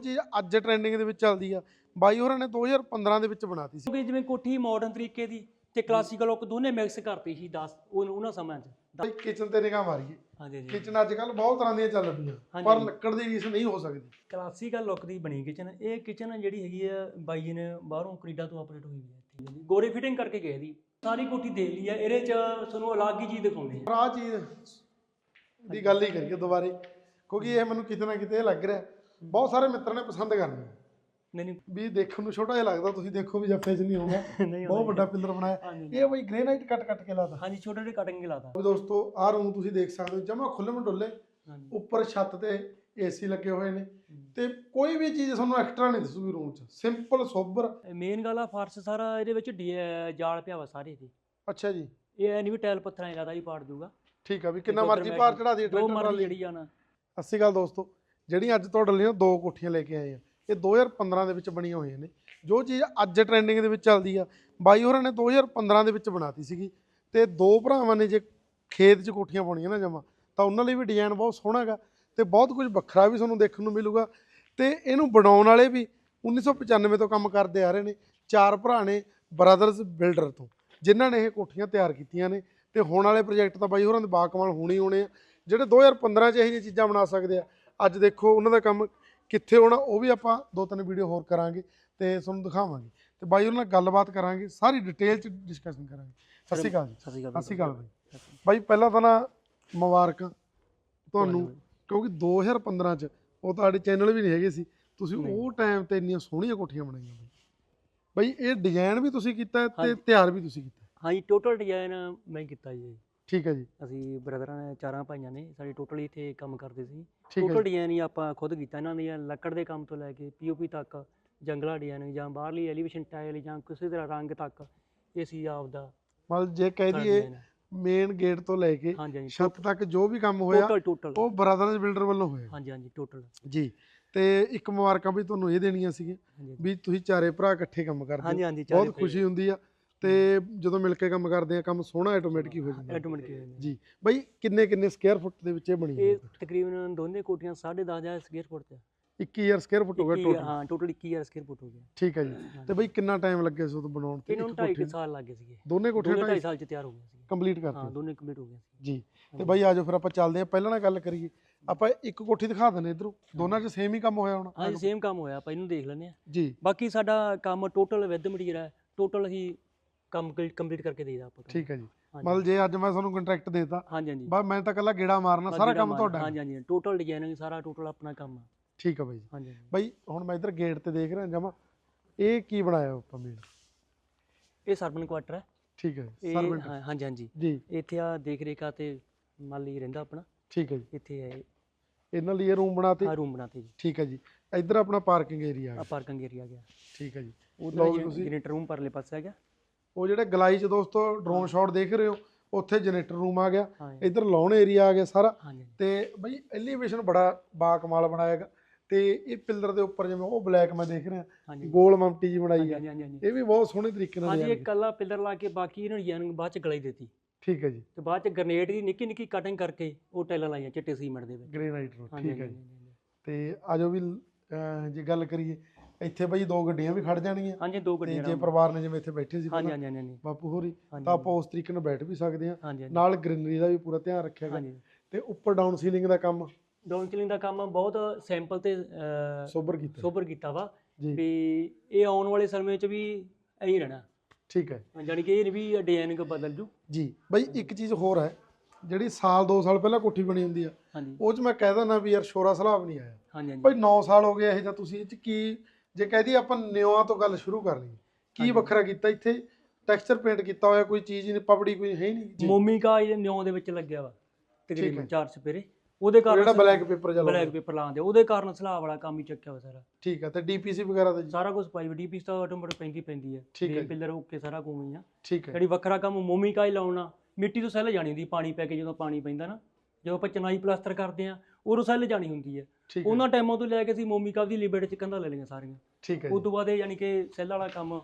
ਚੀਜ਼ ਅੱਜ ਟ੍ਰੈਂਡਿੰਗ ਦੇ ਵਿੱਚ ਚੱਲਦੀ ਆ। ਬਾਈ ਹੋਰਾਂ ਨੇ 2015 ਦੇ ਵਿੱਚ ਬਣਾਤੀ ਸੀ। ਕਿਉਂਕਿ ਜਿਵੇਂ ਕੋਠੀ ਮਾਡਰਨ ਤਰੀਕੇ ਦੀ ਤੇ ਕਲਾਸੀਕਲ ਲੁੱਕ ਦੋਨੇ ਮਿਕਸ ਕਰਤੀ ਸੀ 10 ਉਹਨਾਂ ਸਮਿਆਂ 'ਚ। ਬਾਈ ਕਿਚਨ ਤੇ ਨਿਗਾਹ ਮਾਰੀਏ। ਹਾਂਜੀ ਹਾਂਜੀ। ਕਿਚਨ ਅੱਜ ਕੱਲ ਬਹੁਤ ਤਰ੍ਹਾਂ ਦੀਆਂ ਚੱਲ ਪਈਆਂ। ਪਰ ਲੱਕੜ ਦੀ ਰੀਸ ਨਹੀਂ ਹੋ ਸਕਦੀ। ਕਲਾਸੀਕਲ ਲੁੱਕ ਦੀ ਬਣੀ ਕਿਚਨ ਇਹ ਕਿਚਨ ਜਿਹੜੀ ਹੈਗੀ ਆ ਬਾਈ ਜੀ ਨੇ ਬਾਹਰੋਂ ਕੈਨੇਡਾ ਤੋਂ ਆਪਰੇਟ ਹੋਈ ਹੈ ਜੀ ਗੋਰੇ ਫਿਟਿੰਗ ਕਰਕੇ ਗਏ ਦੀ। ਸਾਰੀ ਕੋਠੀ ਦੇਖ ਲਈ ਆ ਇਹਦੇ 'ਚ ਤੁਹਾਨੂੰ ਅਲੱਗ ਹੀ ਚੀਜ਼ ਦਿਖਾਉਂਦੇ ਆ। ਪਰ ਆਹ ਚੀਜ਼ ਦੀ ਗੱਲ ਹੀ ਕਰੀਏ ਦੁਬਾਰੇ ਕਿਉਂਕਿ ਇਹ ਮੈਨੂੰ ਕਿਤੇ ਨਾ ਕਿਤੇ ਲੱਗ ਰਿਹਾ। ਬਹੁਤ ਸਾਰੇ ਮਿੱਤਰਾਂ ਨੇ ਪਸੰਦ ਕਰਨੀ। ਨਹੀਂ ਨਹੀਂ। ਵੀ ਦੇਖਣ ਨੂੰ ਛੋਟਾ ਜਿਹਾ ਲੱਗਦਾ ਤੁਸੀਂ ਦੇਖੋ ਵੀ ਜੱਫੇ 'ਚ ਨਹੀਂ ਹੋਊਗਾ। ਨਹੀਂ ਬਹੁਤ ਵੱਡਾ ਪਿੱਲਰ ਬਣਾਇਆ। ਇਹ ਬਈ ਗ੍ਰੇਨਾਈਟ ਕੱਟ ਕੱਟ ਕੇ ਲਾਤਾ। ਹਾਂਜੀ ਛੋਟੇ ਛੋਟੇ ਕਟਿੰਗ ਲਾਤਾ। ਵੀ ਦੋਸਤੋ ਆਹ ਰੂਮ ਤੁਸੀਂ ਦੇਖ ਸਕਦੇ ਹੋ ਜਮਾ ਖੁੱਲ੍ਹੇ ਮਡੋਲੇ ਹਾਂਜੀ। ਉੱਪਰ ਛੱਤ ਤੇ ਏਸੀ ਲੱਗੇ ਹੋਏ ਨੇ। ਤੇ ਕੋਈ ਵੀ ਚੀਜ਼ ਤੁਹਾਨੂੰ ਐਕਸਟਰਾ ਨਹੀਂ ਦਿਸੂਗੀ ਰੂਮ 'ਚ। ਸਿੰਪਲ ਸੋਬਰ ਮੇਨ ਗੱਲ ਆ ਫਰਸ਼ ਸਾਰਾ ਇਹਦੇ ਵਿੱਚ ਜਾਲ ਪਿਆ ਵਾ ਸਾਰੇ ਤੇ ਅੱਛਾ ਜੀ। ਇਹ ਐ ਨਹੀਂ ਵੀ ਟਾਇਲ ਪੱਥਰਾਂ ਹੀ ਲਾਦਾ ਹੀ ਪਾੜ ਦੂਗਾ। ਠੀਕ ਆ ਵੀ ਕਿੰਨਾ ਮਰਜ਼ੀ ਭਾਰ ਚੜਾ ਜੋ ਟਰੈਕਟਰ ਨਾਲ ਜਿਹੜੀ ਆ ਨਾ। ਅੱਸੀ ਗੱਲ ਦੋਸਤੋ। ਜਿਹੜੀਆਂ ਅੱਜ ਤੁਹਾਡੇ ਲਈ ਨਾ ਦੋ ਕੋਠੀਆਂ ਲੈ ਕੇ ਆਏ ਆ, ਇਹ 2015 ਦੇ ਵਿੱਚ ਬਣੀਆਂ ਹੋਈਆਂ ਨੇ। ਜੋ ਚੀਜ਼ ਅੱਜ ਟ੍ਰੈਂਡਿੰਗ ਦੇ ਵਿੱਚ ਚੱਲਦੀ ਆ, ਬਾਈ ਹੋਰਾਂ ਨੇ 2015 ਦੇ ਵਿੱਚ ਬਣਾਤੀ ਸੀਗੀ ਤੇ ਦੋ ਭਰਾਵਾਂ ਨੇ ਜੇ ਖੇਤ 'ਚ ਕੋਠੀਆਂ ਪਾਉਣੀਆਂ ਨਾ ਜਮਾ, ਤਾਂ ਉਹਨਾਂ ਲਈ ਵੀ ਡਿਜ਼ਾਈਨ ਬਹੁਤ ਸੋਹਣਾ ਹੈਗਾ ਤੇ ਬਹੁਤ ਕੁਝ ਵੱਖਰਾ ਵੀ ਤੁਹਾਨੂੰ ਦੇਖਣ ਨੂੰ ਮਿਲੂਗਾ। ਤੇ ਇਹਨੂੰ ਬਣਾਉਣ ਵਾਲੇ ਵੀ 1995 ਤੋਂ ਕੰਮ ਕਰਦੇ ਆ ਰਹੇ ਨੇ, ਚਾਰ ਭਰਾ ਨੇ ਬ੍ਰਦਰਸ ਬਿਲਡਰ ਤੋਂ, ਜਿਨ੍ਹਾਂ ਨੇ ਇਹ ਕੋਠੀਆਂ ਤਿਆਰ ਕੀਤੀਆਂ ਨੇ। ਤੇ ਹੋਣ ਵਾਲੇ ਪ੍ਰੋਜੈਕਟ ਤਾਂ ਬਾਈ ਹੋਰਾਂ ਦੇ ਬਾਕਮਾਲ ਹੋਣੇ ਹੀ ਹੋਣੇ ਆ, ਜਿਹੜੇ 2015 ਚ ਇਹੋ ਜਿਹੀਆਂ ਚੀਜ਼ਾਂ ਬਣਾ ਸਕਦੇ ਆ ਅੱਜ ਦੇਖੋ ਉਹਨਾਂ ਦਾ ਕੰਮ ਕਿੱਥੇ ਹੋਣਾ ਉਹ ਵੀ ਆਪਾਂ ਦੋ ਤਿੰਨ ਵੀਡੀਓ ਹੋਰ ਕਰਾਂਗੇ ਤੇ ਤੁਹਾਨੂੰ ਦਿਖਾਵਾਂਗੇ। ਤੇ ਬਾਈ ਉਹਨਾਂ ਨਾਲ ਗੱਲਬਾਤ ਕਰਾਂਗੇ ਸਾਰੀ ਡਿਟੇਲ ਚ ਡਿਸਕਸ਼ਨ ਕਰਾਂਗੇ। ਸਤਿ ਸ਼੍ਰੀ ਅਕਾਲ ਜੀ। ਸਤਿ ਸ਼੍ਰੀ ਸਤਿ ਸ਼੍ਰੀ ਅਕਾਲ ਬਾਈ। ਬਾਈ ਪਹਿਲਾਂ ਤਾਂ ਨਾ ਮੁਬਾਰਕਾਂ ਤੁਹਾਨੂੰ ਕਿਉਂਕਿ 2015 ਚ ਉਹ ਤੁਹਾਡੇ ਚੈਨਲ ਵੀ ਨਹੀਂ ਹੈਗੇ ਸੀ। ਤੁਸੀਂ ਉਹ ਟਾਈਮ ਤੇ ਇੰਨੀਆਂ ਸੋਹਣੀਆਂ ਕੋਠੀਆਂ ਬਣਾਈਆਂ ਬਾਈ। ਬਾਈ ਇਹ ਡਿਜ਼ਾਈਨ ਵੀ ਤੁਸੀਂ ਕੀਤਾ ਤੇ। ਤਿਆਰ ਵੀ ਤੁਸੀਂ ਕੀਤਾ। ਹਾਂਜੀ ਟੋਟਲ ਡਿਜ਼ਾਈਨ ਮੈਂ ਕੀਤਾ ਜੀ। ਠੀਕ ਹੈ ਜੀ। ਅਸੀਂ ਬ੍ਰਦਰਾਂ ਨੇ ਚਾਰਾਂ ਭਾਈਆਂ ਨੇ ਸਾਡੀ ਟੋਟਲੀ ਇੱਥੇ ਕੰਮ ਕਰਦੇ ਸੀ। ਠੀਕ ਹੈ ਟੋਟਲ ਡਿਜ਼ਾਈਨ ਹੀ ਆਪਾਂ ਖੁਦ ਕੀਤਾ ਇਹਨਾਂ ਦੀਆਂ ਲੱਕੜ ਦੇ ਕੰਮ ਤੋਂ ਲੈ ਕੇ ਪੀਓਪੀ ਤੱਕ ਜੰਗਲਾ ਡਿਜ਼ਾਈਨ ਜਾਂ ਬਾਹਰਲੀ ਐਲੀਵੇਸ਼ਨ ਟਾਇਲ ਜਾਂ ਕਿਸੇ ਤਰ੍ਹਾਂ ਰੰਗ ਤੱਕ ਇਹ ਸੀ ਆਪਦਾ ਮਤਲਬ ਜੇ ਕਹਿ ਦਈਏ। ਮੇਨ ਗੇਟ ਤੋਂ ਲੈ ਕੇ ਹਾਂਜੀ ਹਾਂਜੀ। ਛੱਤ ਤੱਕ ਜੋ ਵੀ ਕੰਮ ਹੋਇਆ ਟੋਟਲ ਟੋਟਲ ਉਹ ਬ੍ਰਦਰਸ ਬਿਲਡਰ ਵੱਲੋਂ ਹੋਇਆ। ਹਾਂਜੀ ਹਾਂਜੀ ਟੋਟਲ ਜੀ ਤੇ ਇੱਕ ਮੁਬਾਰਕਾਂ ਵੀ ਤੁਹਾਨੂੰ ਇਹ ਦੇਣੀਆਂ ਸੀਗੀਆਂ ਹਾਂਜੀ। ਵੀ ਤੁਸੀਂ ਚਾਰੇ ਭਰਾ ਇਕੱਠੇ ਕੰਮ ਕਰਦੇ ਹਾਂਜੀ ਹੋ ਹਾਂਜੀ ਬਹੁਤ ਖੁਸ਼ੀ ਹੁੰਦੀ ਆ। ਤੇ ਜਦੋਂ ਮਿਲ ਕੇ ਕੰਮ ਕਰਦੇ ਆ ਕੰਮ ਸੋਹਣਾ ਆਟੋਮੈਟਿਕ ਹੀ ਹੋ ਜਾਂਦਾ। ਆਟੋਮੈਟਿਕ ਜੀ। ਬਈ ਕਿੰਨੇ ਕਿੰਨੇ ਸਕੁਅਰ ਫੁੱਟ ਦੇ ਵਿੱਚ ਇਹ ਬਣੀ ਇਹ ਹੈ? ਤਕਰੀਬਨ ਦੋਨੇ ਕੋਠੀਆਂ 10500 ਸਕੁਅਰ ਫੁੱਟ ਤੇ 21000 ਸਕੁਅਰ ਫੁੱਟ ਹੋ ਗਿਆ ਟੋਟਲ ਹਾਂ ਟੋਟਲ 21000 ਸਕੁਅਰ ਫੁੱਟ ਹੋ ਗਿਆ। ਠੀਕ ਹੈ ਜੀ। ਤੇ ਬਈ ਕਿੰਨਾ ਟਾਈਮ ਲੱਗਿਆ ਸੀ ਉਦੋਂ ਬਣਾਉਣ ਤੇ? ਇਹਨਾਂ ਇੱਕ ਨੂੰ 2.5 ਕੋਠੀ। ਸਾਲ ਲੱਗੇ ਸੀਗੇ। ਦੋਨੇ ਦੋਨੇ 2.5 ਢਾਈ ਸਾਲ ਚ ਤਿਆਰ ਹੋ ਗਏ ਸੀ ਕੰਪਲੀਟ ਹਾਂ ਕਰਤੀ ਦੋਨੇ ਕੰਪਲੀਟ ਹੋ ਗਏ ਸੀ ਜੀ। ਤੇ ਬਾਈ ਆਜੋ ਫਿਰ ਆਪਾਂ ਚੱਲਦੇ ਆ ਪਹਿਲਾਂ ਨਾਲ ਗੱਲ ਕਰੀਏ। ਆਪਾਂ ਇੱਕ ਕੋਠੀ ਦਿਖਾ ਦਿੰਦੇ ਇਧਰੋਂ। ਦੋਨਾਂ 'ਚ ਸੇਮ ਹੀ ਕੰਮ ਹੋਇਆ ਹੋਣਾ। ਹਾਂਜੀ ਸੇਮ ਕੰਮ ਹੋਇਆ। ਆਪਾਂ ਇਹਨੂੰ ਦੇਖ ਲੈਂਦੇ ਆ ਜੀ। ਬਾਕੀ ਸਾਡਾ ਕੰਮ ਟੋਟਲ ਵਿਦ ਮਟੀਰੀਅਲ ਹੈ। ਟੋਟਲ ਹੀ ਕੰਮ ਕੰਪਲੀਟ ਕਰਕੇ ਦੇਈਦਾ ਆਪਾਂ। ਠੀਕ ਹੈ ਜੀ। ਹਾਂਜੀ। ਮਤਲਬ ਜੇ ਅੱਜ ਮੈਂ ਤੁਹਾਨੂੰ ਕੰਟਰੈਕਟ ਦੇਤਾ ਹਾਂਜੀ ਹਾਂਜੀ। ਬਸ ਮੈਂ ਤਾਂ ਕੱਲਾ ਗੇੜਾ ਮਾਰਨਾ ਸਾਰਾ ਕੰਮ ਤੁਹਾਡਾ। ਹਾਂਜੀ ਹਾਂਜੀ। ਟੋਟਲ ਡਿਜ਼ਾਈਨਿੰਗ ਸਾਰਾ ਟੋਟਲ ਆਪਣਾ ਕੰਮ ਆ। ਠੀਕ ਹੈ ਬਾਈ ਜੀ। ਹਾਂਜੀ ਹਾਂਜੀ। ਬਾਈ ਹੁਣ ਮੈਂ ਇੱਧਰ ਗੇਟ ਤੇ ਦੇਖ ਰਿਹਾ ਜਮਾ। ਇਹ ਕੀ ਬਣਾਇਆ ਆਪਾਂ ਮੇਨ ਇਹ ਸਰਵਨ ਕੁਆਟਰ ਹੈ ਠੀਕ ਹੈ ਇਹ ਸਰਵੈਂਟ ਹਾਂ- ਹਾਂਜੀ ਹਾਂਜੀ। ਜੀ। ਇੱਥੇ ਆ ਦੇਖ ਰੇਖਾ ਤੇ ਮਾਲੀ ਰਹਿੰਦਾ ਆਪਣਾ। ਠੀਕ ਹੈ ਜੀ। ਇੱਥੇ ਹੈ ਇਹਨਾਂ ਲਈ ਇਹ ਰੂਮ ਬਣਾਤੇ? ਆ ਰੂਮ ਬਣਾਤੇ ਜੀ। ਠੀਕ ਹੈ ਜੀ। ਇੱਧਰ ਆਪਣਾ ਪਾਰਕਿੰਗ ਏਰੀਆ ਆ। ਪਾਰਕਿੰਗ ਏਰੀਆ ਗਿਆ। ਠੀਕ ਹੈ ਜੀ। ਲਓ ਜੀ ਤੁਸੀਂ। ਜਨਰੇਟਰ ਰੂਮ ਪਰਲੇ ਪਾਸੇ ਆ ਗਿਆ। ਉਹ ਜਿਹੜੇ ਗਲਾਈ ਚ ਦੋਸਤੋ ਡਰੋਨ ਸ਼ਾਟ ਦੇਖ ਰਹੇ ਹੋ ਉੱਥੇ ਜਨਰੇਟਰ ਰੂਮ ਆ ਗਿਆ ਇੱਧਰ ਲਾਉਣ ਏਰੀਆ ਆ ਗਿਆ ਸਾਰਾ। ਤੇ ਬਈ ਐਲੀਵੇਸ਼ਨ ਬੜਾ ਬਾ ਕਮਾਲ ਬਣਾਇਆਗਾ ਤੇ ਇਹ ਪਿੱਲਰ ਦੇ ਉੱਪਰ ਜਿਵੇਂ ਉਹ ਬਲੈਕ ਮੈਂ ਦੇਖ ਰਿਹਾ ਗੋਲ ਮਮਟੀ ਜੀ ਬਣਾਈ ਹਾਂਜੀ ਇਹ ਵੀ ਬਹੁਤ ਸੋਹਣੇ ਤਰੀਕੇ ਨਾਲ ਹਾਂਜੀ ਇਹ ਕੱਲਾ ਪਿੱਲਰ ਲਾ ਕੇ ਬਾਕੀ ਇਹਨਾਂ ਡਿਜ਼ਾਈਨ ਬਾਅਦ ਚ ਗਲਾਈ ਦਿੱਤੀ। ਠੀਕ ਹੈ ਜੀ। ਤੇ ਬਾਅਦ ਚ ਗ੍ਰਨੇਡ ਦੀ ਨਿੱਕੀ ਨਿੱਕੀ ਕਟਿੰਗ ਕਰਕੇ ਉਹ ਟਾਈਲਾਂ ਲਾਈਆਂ ਚਿੱਟੇ ਸੀਮੈਂਟ ਦੇ ਵਿੱਚ। ਗ੍ਰੇਨਾਈਟ ਨੂੰ ਠੀਕ ਹੈ ਜੀ। ਤੇ ਆਜੋ ਵੀ ਜੇ ਗੱਲ ਕਰੀਏ ਇੱਥੇ ਬਈ ਦੋ ਗੱਡੀਆਂ ਵੀ ਖੜ ਜਾਣਗੀਆਂ। ਹਾਂਜੀ ਦੋ ਤੇ ਗੱਡੀਆਂ ਜੇ ਪਰਿਵਾਰ ਨੇ ਜਿਵੇਂ ਇੱਥੇ ਬੈਠੇ ਸੀ ਹਾਂਜੀ ਪਹਿਲਾਂ ਹਾਂਜੀ ਹਾਂਜੀ ਬਾਪੂ ਹੋਰੀ ਹਾਂਜੀ, ਤਾਂ ਆਪਾਂ ਉਸ ਤਰੀਕੇ ਨਾਲ ਬੈਠ ਵੀ ਸਕਦੇ ਹਾਂ। ਹਾਂਜੀ ਹਾਂਜੀ। ਨਾਲ ਗ੍ਰੀਨਰੀ ਦਾ ਵੀ ਪੂਰਾ ਧਿਆਨ ਰੱਖਿਆ ਗਿਆ। ਹਾਂਜੀ। ਤੇ ਉੱਪਰ ਡਾਊਨ ਸੀਲਿੰਗ ਦਾ ਕੰਮ। ਡਾਊਨ ਚਿਲਿੰਗ ਦਾ ਕੰਮ ਬਹੁਤ ਸੈਂਪਲ ਤੇ ਸੋਬਰ ਕੀਤਾ। ਸੋਬਰ ਕੀਤਾ ਵਾ। ਜੀ। ਵੀ ਇਹ ਆਉਣ ਵਾਲੇ ਸਮੇਂ 'ਚ ਵੀ ਐਂ ਹੀ ਰਹਿਣਾ। ਠੀਕ ਹੈ। ਜਾਣੀ ਕਿ ਇਹ ਨਹੀਂ ਵੀ ਡਿਜ਼ਾਈਨਿੰਗ ਬਦਲ ਜੂ। ਜੀ। ਬਈ ਇੱਕ ਚੀਜ਼ ਹੋਰ ਹੈ ਜਿਹੜੀ ਸਾਲ 2 ਸਾਲ ਪਹਿਲਾਂ ਕੋਠੀ ਬਣੀ ਹੁੰਦੀ ਆ ਹਾਂਜੀ। ਉਹ 'ਚ ਮੈਂ ਕਹਿ ਦਿੰਦਾ ਵੀ ਯਾਰ ਸ਼ੋਰਾ ਸਲਾਬ ਨਹੀਂ ਆਇਆ। ਹਾਂਜੀ ਹਾਂਜੀ। ਬਈ 9 ਸਾਲ ਹੋ ਗਏ ਇਹ ਜਾਂ ਤੁਸੀਂ ਇਹ 'ਚ ਕੀ ਜੇ ਕਹਦੀ ਆਪਾਂ ਨਿਉਆਂ ਤੋਂ ਗੱਲ ਸ਼ੁਰੂ ਕਰ ਲਈ ਕੀ। ਵੱਖਰਾ ਕੀਤਾ ਇੱਥੇ? ਟੈਕਸਚਰ ਪੇਂਟ ਕੀਤਾ ਹੋਇਆ ਕੋਈ ਚੀਜ਼ ਨਹੀਂ ਪਪੜੀ ਕੋਈ ਹੈ ਨਹੀਂ? ਮੋਮੀਕਾ ਇਹਦੇ ਨਿਉ ਦੇ ਵਿੱਚ ਲੱਗਿਆ ਵਾ। ਤਕਰੀਬਨ ਚਾਰ ਚਪੇਰੇ ਉਹਦੇ ਉਹ ਜਿਹੜਾ ਕਾਰਨ ਬਲੈਕ ਪੇਪਰ ਜਿਹਾ ਬਲੈਕ ਪੇਪਰ ਲਾਉਂਦੇ। ਉਹਦੇ ਕਾਰਨ ਸਲਾਬ ਵਾਲਾ ਕੰਮ ਹੀ ਚੱਕਿਆ ਵਾ ਸਾਰਾ। ਠੀਕ ਹੈ ਤੇ ਡੀਪੀਸੀ ਵਗੈਰਾ ਦਾ ਸਾਰਾ ਕੁਝ ਪਾਈ ਡੀਪੀ ਤਾਂ ਆਟੋਮੈਟਿਕ ਪੈਂਦੀ ਪੈਂਦੀ ਹੈ ਠੀਕ ਹੈ। ਪਿੱਲਰ ਓਕੇ ਸਾਰਾ ਹੀ ਆ। ਠੀਕ ਹੈ ਜਿਹੜੀ ਵੱਖਰਾ ਕੰਮ ਮੋਮੀਕਾ ਹੀ ਲਾਉਣਾ ਮਿੱਟੀ ਤੋਂ ਸੈੱਲ ਜਾਣੀ ਹੁੰਦੀ ਪਾਣੀ ਪੈ ਕੇ ਜਦੋਂ ਪਾਣੀ ਪੈਂਦਾ ਨਾ ਜਦੋਂ ਆਪਾਂ ਚਨਾਈ ਪਲਾਸਟਰ ਕਰਦੇ ਆ ਉਦੋਂ ਸੈੱਲ ਜਾਣੀ ਹੁੰਦੀ ਹੈ ਉਹਨਾਂ ਟਾਈਮਾਂ ਤੋਂ ਲੈ ਕੇ ਅਸੀਂ ਮੋਮੀਕਾ ਦੀ ਲਿਬਰਟ ਚ ਕੰਧਾਂ ਲੈ ਲਈਆਂ ਸਾਰੀਆਂ। ਠੀਕ ਹੈ ਉਸ ਤੋਂ ਬਾਅਦ ਇਹ ਯਾਨੀ ਕਿ ਸੈੱਲ ਵਾਲਾ ਕੰਮ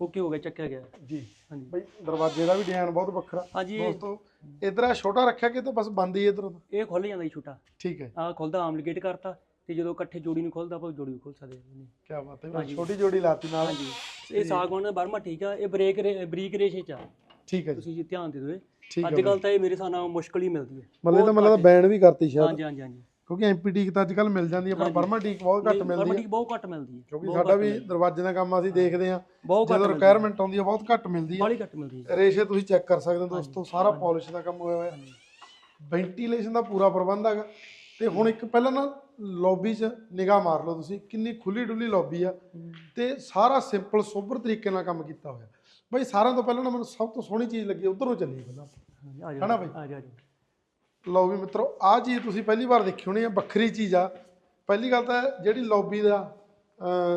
ਓਕੇ ਹੋ ਗਿਆ ਚੱਕਿਆ ਗਿਆ। ਜੀ। ਹਾਂਜੀ। ਬਈ ਦਰਵਾਜ਼ੇ ਦਾ ਵੀ ਡਿਜ਼ਾਈਨ ਬਹੁਤ ਵੱਖਰਾ। ਹਾਂਜੀ ਦੋਸਤੋ ਇਧਰ ਆ ਛੋਟਾ ਰੱਖਿਆ ਕਿ ਤਾਂ ਬਸ ਬੰਦ ਹੀ ਇਧਰ ਇਹ ਖੁੱਲ ਜਾਂਦਾ ਜੀ ਛੋਟਾ। ਠੀਕ ਹੈ ਆ ਖੁੱਲਦਾ ਆਮ ਗੇਟ ਕਰਤਾ ਤੇ ਜਦੋਂ ਇਕੱਠੇ ਜੋੜੀ ਨੂੰ ਖੋਲਦਾ ਆਪਾਂ ਜੋੜੀ ਖੋਲ ਸਕਦੇ ਹਾਂ। ਕੀ ਬਾਤ ਹੈ। ਛੋਟੀ ਜੋੜੀ ਲਾਤੀ ਨਾਲ। ਹਾਂਜੀ। ਇਹ ਸਾਗਵਾਨ ਦਾ ਬਰਮਾ ਠੀਕ ਆ ਇਹ ਬ੍ਰੇਕ ਬਰੀਕ ਰੇਸ਼ੇ ਚ ਆ। ਠੀਕ ਹੈ ਤੁਸੀਂ ਜੀ ਧਿਆਨ ਦੇ ਦਿਓ ਅੱਜ ਕੱਲ ਤਾਂ ਇਹ ਮੇਰੇ ਨਾਲ ਮੁਸ਼ਕਲ ਹੀ ਮਿਲਦੀ ਹੈ। ਮਤਲਬ ਤਾਂ ਮਤਲਬ ਬੈਨ ਵੀ ਕਰਤੀ ਸ਼ਾਇਦ। ਹਾਂਜੀ ਹਾਂਜੀ ਹਾਂਜੀ। ਕਿਉਂਕਿ ਐਮਪੀਟੀ ਤਾਂ ਅੱਜ ਕੱਲ ਮਿਲ ਜਾਂਦੀ ਹੈ ਪਰ। ਬਰਮਾ ਟੀਕ ਬਹੁਤ ਘੱਟ ਬਰਮਾ ਮਿਲਦੀ ਹੈ। ਠੀਕ ਬਹੁਤ ਘੱਟ ਮਿਲਦੀ ਹੈ। ਕਿਉਂਕਿ ਸਾਡਾ ਵੀ। ਦਰਵਾਜ਼ੇ ਦਾ ਕੰਮ ਅਸੀਂ ਦੇਖਦੇ ਘੱਟ ਜਦੋਂ। ਰਿਕੁਆਇਰਮੈਂਟ ਆਉਂਦੀ ਹੈ ਬਹੁਤ ਘੱਟ ਮਿਲਦੀ ਹੈ। ਬਾਹਲੀ ਘੱਟ ਮਿਲਦੀ ਹੈ। ਰੇਸ਼ੇ ਤੁਸੀਂ ਚੈੱਕ ਕਰ ਸਕਦੇ ਹੋ ਦੋਸਤੋ ਸਾਰਾ। ਪਾਲਿਸ਼ ਦਾ ਕੰਮ ਹੋਇਆ ਹੋਇਆ। ਵੈਂਟੀਲੇਸ਼ਨ ਦਾ ਪੂਰਾ ਪ੍ਰਬੰਧ ਹੈਗਾ। ਤੇ ਹੁਣ ਇੱਕ ਪਹਿਲਾਂ ਨਾ ਲੌਬੀ 'ਚ ਨਿਗਾਹ ਮਾਰ ਲਓ ਤੁਸੀਂ ਕਿੰਨੀ ਖੁੱਲੀ ਡੁੱਲੀ ਲੌਬੀ ਆ। ਤੇ ਸਾਰਾ ਸਿੰਪਲ ਸੋਬਰ ਤਰੀਕੇ ਨਾਲ ਕੰਮ ਕੀਤਾ ਹੋਇਆ। ਬਈ ਸਾਰਿਆਂ ਤੋਂ ਪਹਿਲਾਂ ਨਾ ਮੈਨੂੰ ਸਭ ਤੋਂ ਸੋਹਣੀ ਚੀਜ਼ ਲੱਗੀ ਉਧਰੋਂ ਚੱਲੀਏ ਪਹਿਲਾਂ। ਆ ਹਨਾ ਬਈ? ਆ ਆ ਜਾਓ। ਲਓ ਵੀ ਮਿੱਤਰੋ ਆਹ ਚੀਜ਼ ਤੁਸੀਂ ਪਹਿਲੀ ਵਾਰ ਦੇਖੀ ਹੋਣੀ ਆ ਵੱਖਰੀ ਚੀਜ਼ ਆ। ਪਹਿਲੀ ਗੱਲ ਤਾਂ ਜਿਹੜੀ ਲੌਬੀ ਦਾ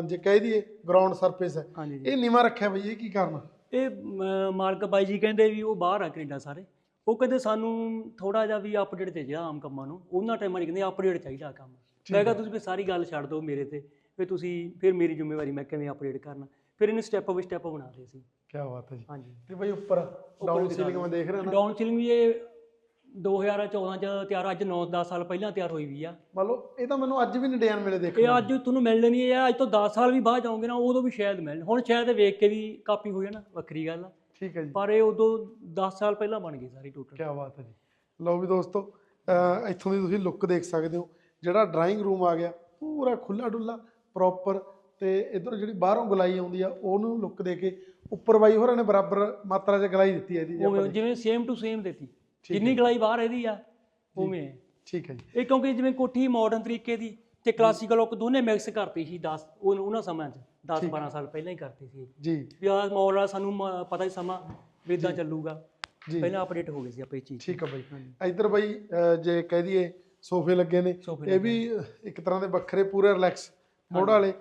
ਜੇ ਕਹਿ ਦਈਏ ਗਰਾਊਂਡ ਸਰਫੇਸ ਹੈ ਹਾਂਜੀ ਜੀ। ਇਹ ਨੀਵਾਂ ਰੱਖਿਆ ਬਈ ਇਹ ਕੀ ਕਾਰਨ ਇਹ ਮਾਲਕ ਬਾਈ ਜੀ ਕਹਿੰਦੇ ਵੀ ਉਹ ਬਾਹਰ ਆ ਕੈਨੇਡਾ ਸਾਰੇ। ਉਹ ਕਹਿੰਦੇ ਸਾਨੂੰ ਥੋੜਾ ਜਿਹਾ ਵੀ ਅਪਡੇਟ ਤੇ ਜਿਹਾ ਆਮ ਕੰਮਾਂ ਨੂੰ। ਉਹਨਾਂ ਟਾਈਮਾਂ 'ਚ ਕਹਿੰਦੇ ਅਪਡੇਟ ਚਾਹੀਦਾ ਕੰਮ। ਮੈਂ ਕਿਹਾ ਤੁਸੀਂ ਵੀ ਸਾਰੀ ਗੱਲ ਛੱਡ ਦਿਓ ਮੇਰੇ ਤੇ ਵੀ ਤੁਸੀਂ ਫਿਰ ਮੇਰੀ ਜ਼ਿੰਮੇਵਾਰੀ ਮੈਂ ਕਿਵੇਂ ਅਪਡੇਟ ਕਰਨਾ। ਫਿਰ ਇਹਨੂੰ ਸਟੈਪ ਬਾਈ ਸਟੈਪ ਬਣਾ ਰਹੇ ਸੀ। ਕੀ ਬਾਤ ਹੈ ਜੀ। ਹਾਂਜੀ। ਤੇ ਬਈ ਉੱਪਰ ਡਾਊਨ ਸੀਲਿੰਗ ਮੈਂ ਦੇਖ ਰਿਹਾ ਨਾ। ਡਾਊਨ ਸੀਲਿੰਗ ਵੀ ਇਹ 2014 ਚ ਤਿਆਰ ਅੱਜ 9-10 ਸਾਲ ਪਹਿਲਾਂ ਤਿਆਰ ਹੋਈ ਵੀ ਆ। ਮੰਨ ਲਓ ਇਹ ਤਾਂ ਮੈਨੂੰ ਅੱਜ ਵੀ ਨਹੀਂ ਡਿਜ਼ਾਈਨ ਮਿਲੇ ਦੇਖਣ ਇਹ ਨੂੰ। ਅੱਜ ਤੁਹਾਨੂੰ ਮਿਲਣ ਨਹੀਂ ਇਹ ਅੱਜ ਤੋਂ 10 ਸਾਲ ਵੀ ਬਾਅਦ ਜਾਓਗੇ ਨਾ ਉਦੋਂ ਵੀ ਸ਼ਾਇਦ ਮਿਲਣ ਹੁਣ ਸ਼ਾਇਦ ਇਹ ਵੇਖ ਕੇ ਵੀ ਕਾਪੀ ਹੋ ਜਾਣਾ ਵੱਖਰੀ ਗੱਲ ਆ। ਠੀਕ ਹੈ ਜੀ। ਪਰ ਇਹ ਉਦੋਂ 10 ਸਾਲ ਪਹਿਲਾਂ ਬਣ ਗਈ ਸਾਰੀ ਟੋਟਲ ਕੀ ਬਾਤ ਹੈ ਜੀ। ਲਓ ਵੀ ਦੋਸਤੋ ਅਹ ਇੱਥੋਂ ਦੀ ਤੁਸੀਂ ਲੁੱਕ ਦੇਖ ਸਕਦੇ ਹੋ ਜਿਹੜਾ ਡਰਾਇੰਗ ਰੂਮ ਆ ਗਿਆ ਪੂਰਾ ਖੁੱਲਾ ਡੁੱਲਾ ਪ੍ਰੋਪਰ ਤੇ ਇਧਰ ਜਿਹੜੀ ਬਾਹਰੋਂ ਗਲਾਈ ਆਉਂਦੀ ਆ ਉਹਨੂੰ ਲੁੱਕ ਦੇ ਕੇ ਉੱਪਰ ਬਾਈ ਹੋਰਾਂ ਨੇ ਬਰਾਬਰ ਮਾਤਰਾ 'ਚ ਗਲਾਈ ਦਿੱਤੀ ਹੈ ਇਹਦੀ ਜੇ ਆਪਾਂ ਉਵੇਂ ਜਿਵੇਂ ਸੇਮ ਟੂ ਸੇਮ ਦਿੱਤੀ। ਜਿੰਨੀ ਗਲਾਈ ਬਾਹਰ ਇਹਦੀ ਆ ਉਵੇਂ ਹੈ। ਠੀਕ ਹੈ ਜੀ। ਇਹ ਕਿਉਂਕਿ ਜਿਵੇਂ ਕੋਠੀ ਮਾਡਰਨ ਤਰੀਕੇ ਦੀ ਤੇ ਕਲਾਸੀਕਲ ਲੁੱਕ ਦੋਨੇ ਮਿਕਸ ਕਰਤੀ ਸੀ 10 ਉਹ- ਉਹਨਾਂ ਸਮਾਂ 'ਚ 10 12 ਸਾਲ ਪਹਿਲਾਂ ਹੀ ਕਰਤੀ ਸੀ ਜੀ। ਵੀ ਆਹ ਮਾਡਲ ਵਾਲਾ ਸਾਨੂੰ ਪਤਾ ਹੀ ਸਮਾਂ ਵੀ ਇਦਾਂ ਚੱਲੂਗਾ। ਜੀ। ਪਹਿਲਾਂ ਅਪਡੇਟ ਹੋ ਗਈ ਸੀ ਆਪੇ ਚੀਜ਼। ਠੀਕ ਹੈ ਬਾਈ। ਹਾਂਜੀ ਇੱਧਰ ਬਾਈ ਜੇ ਕਹਿ ਦਈਏ ਸੋਫੇ ਲੱਗੇ ਨੇ ਇਹ ਵੀ ਇੱਕ ਤਰ੍ਹਾਂ ਦੇ ਵੱਖਰੇ ਪੂਰੇ ਰਿਲੈਕਸ ਮੋਡ ਵਾਲੇ।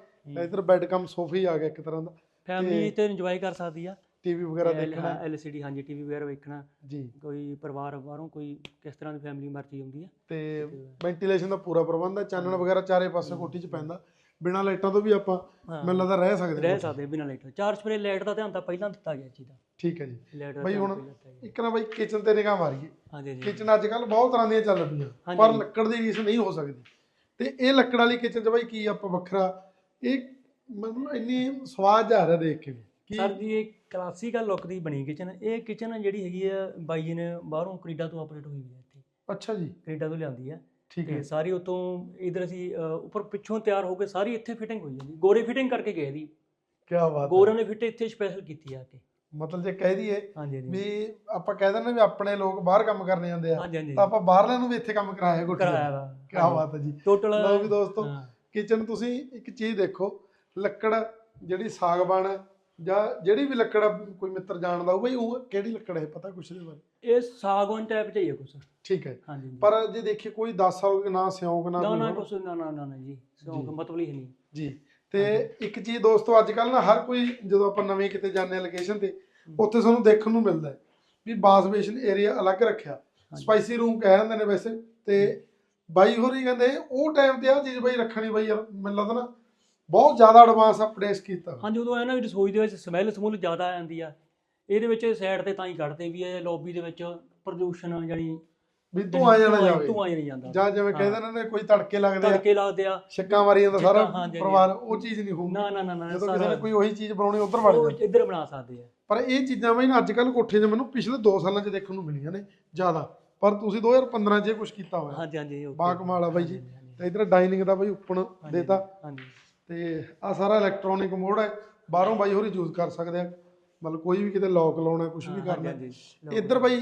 ਇੱਧਰ ਬੈੱਡ ਕਮ ਸੋਫੇ ਆ ਗਿਆ ਇੱਕ ਤਰ੍ਹਾਂ ਦਾ। ਫੈਮਿਲੀ ਤੇ ਇੰਜੋਏ ਕਰ ਸਕਦੀ ਆ। ਟੀਵੀ ਵਗੈਰਾ ਦੇਖਣਾ। ਐਲਸੀਡੀ ਹਾਂਜੀ ਟੀਵੀ ਵਗੈਰਾ ਵੇਖਣਾ। ਜੀ। ਕੋਈ ਪਰਿਵਾਰ ਬਾਹਰੋਂ ਕੋਈ ਕਿਸ ਤਰ੍ਹਾਂ ਦੀ ਫੈਮਿਲੀ ਮਰਜ਼ੀ ਹੁੰਦੀ ਆ। ਤੇ ਵੈਂਟੀਲੇਸ਼ਨ ਦਾ ਪੂਰਾ ਪ੍ਰਬੰਧ ਹੈ ਚਾਨਣ ਵਗੈਰਾ ਚਾਰੇ ਪਾਸੇ ਕੋਠੀ 'ਚ ਪੈਂਦਾ। ਬਿਨਾਂ ਲਾਈਟਾਂ ਤੋਂ ਵੀ ਆਪਾਂ ਹਾਂ। ਮੈਨੂੰ ਲੱਗਦਾ ਰਹਿ ਸਕਦੇ ਰਹਿ ਹਾਂ। ਸਕਦੇ ਬਿਨਾਂ ਲਾਈਟ। ਚਾਰ ਸਪਰੇ ਲਾਈਟ ਦਾ ਧਿਆਨ ਤਾਂ ਪਹਿਲਾਂ ਦਿੱਤਾ ਗਿਆ ਚੀਜ਼ ਦਾ। ਠੀਕ ਹੈ ਜੀ। ਬਈ ਹੁਣ। ਇੱਕ ਨਾ ਬਾਈ ਕਿਚਨ ਤੇ ਨਿਗਾਹ ਮਾਰੀਏ। ਹਾਂਜੀ ਜੀ ਕਿਚਨ ਅੱਜ ਕੱਲ ਬਹੁਤ ਤਰ੍ਹਾਂ ਦੀਆਂ ਚੱਲ ਪਈਆਂ। ਹਾਂਜੀ। ਪਰ ਲੱਕੜ ਦੀ ਰੀਸ ਨਹੀਂ ਹੋ ਸਕਦੀ। ਤੇ ਇਹ ਲੱਕੜ ਵਾਲੀ ਕਿਚਨ 'ਚ ਬਾਈ ਕੀ ਆਪਾਂ ਵੱਖਰਾ। ਇਹ ਮੈਨੂੰ ਇੰਨੀ ਸਵਾਦ ਜਾ ਰਿਹਾ ਦੇਖ ਕੀ ਸਰ ਜੀ ਇਹ ਕਲਾਸੀਕਲ ਲੁੱਕ ਦੀ ਬਣੀ ਕਿਚਨ ਇਹ ਕਿਚਨ ਜਿਹੜੀ ਹੈਗੀ ਆ ਬਾਈ ਜੀ ਨੇ ਬਾਹਰੋਂ ਕੈਨੇਡਾ ਤੋਂ ਆਪਰੇਟ ਹੋਈ ਹੈ ਇੱਥੇ। ਅੱਛਾ ਜੀ। ਕੈਨੇਡਾ ਤੋਂ ਲਿਆਂਦੀ ਆ। ਠੀਕ ਹੈ। ਸਾਰੀ ਉਤੋਂ ਇਧਰ ਅਸੀਂ ਉੱਪਰ ਪਿੱਛੋਂ ਤਿਆਰ ਹੋ ਕੇ ਸਾਰੀ ਇੱਥੇ ਫਿਟਿੰਗ ਹੋਈ ਜਾਂਦੀ। ਗੋਰੇ ਫਿਟਿੰਗ ਕਰਕੇ ਗਏ ਦੀ ਕੀ ਬਾਤ ਹੈ। ਗੋਰਿਆਂ ਨੇ ਫਿੱਟ ਇੱਥੇ ਸਪੈਸ਼ਲ ਕੀਤੀ ਆ ਕੇ। ਮਤਲਬ ਜੇ ਕਹਿ ਦਈਏ ਵੀ ਆਪਾਂ ਕਹਿ ਦਿੰਦੇ ਵੀ ਆਪਣੇ ਲੋਕ ਬਾਹਰ ਕੰਮ ਕਰਨ ਜਾਂਦੇ ਆ ਤਾਂ ਆਪਾਂ ਬਾਹਰਲਿਆਂ ਨੂੰ ਵੀ ਇੱਥੇ ਕੰਮ ਕਰਾਇਆ ਕੋਠੀ ਕਰਾਇਆ ਵਾ। ਕੀ ਬਾਤ ਹੈ ਜੀ। ਟੋਟਲ ਵੀ ਦੋਸਤੋ ਕਿਚਨ ਤੁਸੀਂ ਇੱਕ ਚੀਜ਼ ਦੇਖੋ ਲੱਕੜ ਜਿਹੜੀ ਸਾਗਬਾਨ ਹੈ ਜਾਂ ਜਿਹੜੀ ਵੀ ਲੱਕੜ ਆ, ਕੋਈ ਮਿੱਤਰ ਜਾਣਦਾ ਹੋਊ ਬਈ ਉਹ ਕਿਹੜੀ ਲੱਕੜ ਹੈ ਪਤਾ ਕੁਛ ਦੇ ਬਾਰੇ? ਇਹ ਸਾਗਵਾਨ ਟਾਈਪ ਚ ਹੀ ਹੈ ਕੁਛ। ਠੀਕ ਹੈ। ਹਾਂਜੀ ਪਰ ਜੇ ਦੇਖੀਏ ਕੋਈ 10 ਸਾਲ ਕਿ ਨਾ ਸਿਉਂਕ ਨਾ ਨਾ ਨਾ। ਕੁਛ ਨਾ ਨਾ ਨਾ ਨਾ ਜੀ। ਸ਼ੌਂਕ ਮਤਲਬ ਹੀ ਨਹੀਂ। ਜੀ। ਤੇ ਇੱਕ ਚੀਜ਼ ਦੋਸਤੋ ਅੱਜ ਕੱਲ ਨਾ ਹਰ ਕੋਈ ਜਦੋਂ ਆਪਾਂ ਨਵੇਂ ਕਿਤੇ ਜਾਂਦੇ ਆ ਲੋਕੇਸ਼ਨ ਤੇ ਉੱਥੇ ਸਾਨੂੰ ਦੇਖਣ ਨੂੰ ਮਿਲਦਾ ਹੈ ਵੀ ਬਾਸ ਬੇਸ਼ਨ ਏਰੀਆ ਅਲੱਗ ਰੱਖਿਆ। ਸਪਾਈਸੀ ਰੂਮ ਕਹਿ ਦਿੰਦੇ ਨੇ ਵੈਸੇ। ਤੇ ਬਾਈ ਹੋਰੀ ਕਹਿੰਦੇ ਉਹ ਟਾਈਮ ਤੇ ਆ ਚੀਜ਼ ਬਾਈ ਰੱਖਣੀ ਬਾਈ ਯਾਰ ਮੈਨੂੰ ਲੱਗਦਾ ਨਾ ਬਹੁਤ ਜ਼ਿਆਦਾ ਐਡਵਾਂਸ ਅਪਡੇਟ ਕੀਤਾ ਹਾਂਜੀ ਉਦੋਂ ਐ ਨਾ ਵੀ ਰਸੋਈ ਦੇ ਵਿੱਚ ਸਮੈਲ ਸਮੂਲ ਜ਼ਿਆਦਾ ਆ ਜਾਂਦੀ ਆ। ਇਹਦੇ ਵਿੱਚ ਸਾਈਡ ਤੇ ਤਾਂ ਹੀ ਕੱਢਦੇ ਵੀ ਇਹ ਲੌਬੀ ਦੇ ਵਿੱਚ ਪ੍ਰਦੂਸ਼ਣ ਜਾਨੀ ਵੀ ਧੂਆਂ ਜਾਣਾ ਜਾਵੇ। ਧੂਆਂ ਨਹੀਂ ਜਾਂਦਾ। ਜਾਂ ਜਿਵੇਂ ਕਹਿੰਦੇ ਨੇ ਕੋਈ ਤੜਕੇ ਲੱਗਦੇ ਆ। ਤੜਕੇ ਲੱਗਦੇ ਆ। ਛੱਕਾਂ ਮਾਰੀ ਜਾਂਦਾ ਸਾਰਾ ਪਰਿਵਾਰ ਉਹ ਚੀਜ਼ ਨਹੀਂ ਹੋਊਗੀ। ਨਾ ਨਾ ਨਾ ਨਾ ਜਦੋਂ ਕਿਸੇ ਨੇ ਕੋਈ ਉਹੀ ਚੀਜ਼ ਬਣਾਉਣੀ ਉਧਰ ਵੜ ਜਾਂਦਾ। ਇੱਧਰ ਬਣਾ ਸਕਦੇ ਆ। ਪਰ ਇਹ ਚੀਜ਼ਾਂ ਬਈ ਅੱਜ ਕੱਲ ਕੋਠੇ 'ਚ ਮੈਨੂੰ ਪਿਛਲੇ 2 ਸਾਲਾਂ 'ਚ ਦੇਖਣ ਨੂੰ ਮਿਲੀਆਂ ਨੇ ਜ਼ਿਆਦਾ। ਪਰ ਤੁਸੀਂ 2015 'ਚ ਇਹ ਕੁਝ ਕੀਤਾ ਹੋਇਆ। ਹਾਂਜੀ ਹਾਂਜੀ। ਬਾ ਕਮਾਲ ਆ ਬਾਈ ਜੀ। ਤੇ ਇਧਰ ਡਾਈਨਿੰਗ ਦਾ ਬਾਈ ਹਾਂਜੀ, ਦੇਤਾ। ਹਾਂਜੀ। ਤੇ ਆ ਸਾਰਾ ਇਲੈਕਟ੍ਰੋਨਿਕ ਮੋਡ ਹੈ। ਬਾਹਰੋਂ ਬਾਈ ਹੋਰੀ ਯੂਜ਼ ਕਰ ਸਕਦੇ ਆ। ਮਤਲਬ ਕੋਈ ਵੀ ਕਿਤੇ ਲੌਕ ਲਾਉਣਾ ਕੁਝ ਵੀ ਕਰਨਾ। ਇੱਧਰ ਬਾਈ